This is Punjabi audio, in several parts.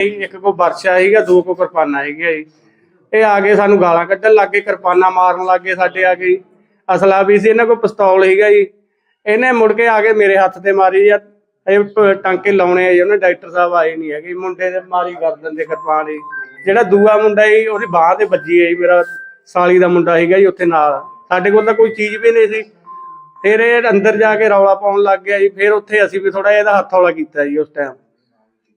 ਇੱਕ ਕੋ ਵਰਸ਼ਾ ਸੀਗਾ, ਦੋ ਕੋ ਕਿਰਪਾਨਾਂ ਸੀਗੀਆਂ ਜੀ। ਇਹ ਆ ਕੇ ਸਾਨੂੰ ਗਾਲਾਂ ਕੱਢਣ ਲੱਗੇ ਕਿਰਪਾਨਾਂ ਮਾਰਨ ਲੱਗੇ ਸਾਡੇ ਆ ਕੇ ਅਸਲਾ ਵੀ ਸੀ, ਇਹਨਾਂ ਕੋ ਪਿਸਤੌਲ ਸੀਗਾ ਜੀ। ਇਹਨੇ ਮੁੜ ਕੇ ਆ ਕੇ ਮੇਰੇ ਹੱਥ ਤੇ ਮਾਰੀ ਆ। ਇਹ ਟਾਂਕੇ ਲਾਉਣੇ ਆ ਜੀ, ਉਹਨੇ ਡਾਕਟਰ ਸਾਹਿਬ ਆਏ ਨਹੀਂ ਹੈਗੇ। ਮੁੰਡੇ ਦੇ ਮਾਰੀ ਕਰ ਦਿੰਦੇ ਕਿਰਪਾਨ ਜੀ। ਜਿਹੜਾ ਦੂਆ ਮੁੰਡਾ ਜੀ, ਉਹਦੀ ਬਾਹ ਤੇ ਵੱਜੀ ਹੈ ਮੇਰਾ ਸਾਲੀ ਦਾ ਮੁੰਡਾ ਸੀਗਾ ਜੀ, ਉੱਥੇ ਨਾਲ। ਸਾਡੇ ਕੋਲ ਤਾਂ ਕੋਈ ਚੀਜ਼ ਵੀ ਨਹੀਂ ਸੀ। ਫਿਰ ਇਹ ਅੰਦਰ ਜਾ ਕੇ ਰੌਲਾ ਪਾਉਣ ਲੱਗ ਗਿਆ ਜੀ। ਫਿਰ ਉੱਥੇ ਅਸੀਂ ਵੀ ਥੋੜਾ ਇਹਦਾ ਹੱਥ ਹੌਲਾ ਕੀਤਾ ਜੀ ਉਸ ਟਾਈਮ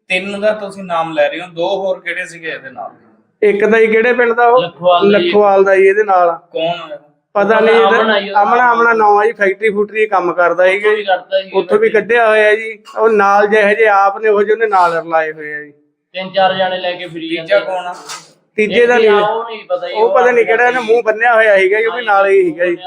ਤਿੰਨ ਦਾ ਤੁਸੀਂ ਨਾਮ ਲੈ ਰਹੇ ਹੋ ਦੋ ਹੋਰ ਕਿਹੜੇ ਸੀਗੇ ਇਹਦੇ ਨਾਲ? ਇੱਕ ਤਾਂ ਜੀ ਕਿਹੜੇ ਪਿੰਡ ਦਾ ਉਹ? ਲੱਖੋਵਾਲ ਦਾ ਜੀ। ਜੀ ਇਹਦੇ ਨਾਲ। ਕੌਣ? ਹੋਇਆ ਪਤਾ ਨਹੀਂ ਅਮਨ ਇਹਦਾ- ਆ ਜੀ ਉਹਦਾ ਅਮਨਾ ਅਮਨਾ ਨਾਂ ਆ ਜੀ ਫੈਕਟਰੀ ਫੂਟਰੀ ਕੰਮ ਕਰਦਾ ਸੀਗਾ ਜੀ। ਉੱਥੋਂ ਵੀ ਕੱਢਿਆ ਹੋਇਆ ਜੀ। ਉਹ ਨਾਲ ਜਿਹੇ ਜਿਹੇ ਆਪ ਨੇ ਉਹ ਜਿਹੇ ਉਹਨੇ ਨਾਲ ਰਲਾਏ ਹੋਏ ਆ ਜੀ। ਤਿੰਨ ਚਾਰ ਜਾਣੇ ਲੈ ਕੇ ਫਿਰੀ ਤੀਜਾ ਕੌਣ ਆ? ਤੀਜੇ ਦਾ ਨਹੀਂ। ਉਹ ਨਹੀਂ ਪਤਾ ਜੀ, ਉਹ ਪਤਾ ਨਹੀਂ ਕਿਹੜਾ ਇਹਨੇ ਮੂੰਹ ਬੰਨਿਆ ਹੋਇਆ ਸੀਗਾ ਜੀ ਉਹ ਵੀ ਨਾਲ ਹੀ ਸੀਗਾ ਜੀ।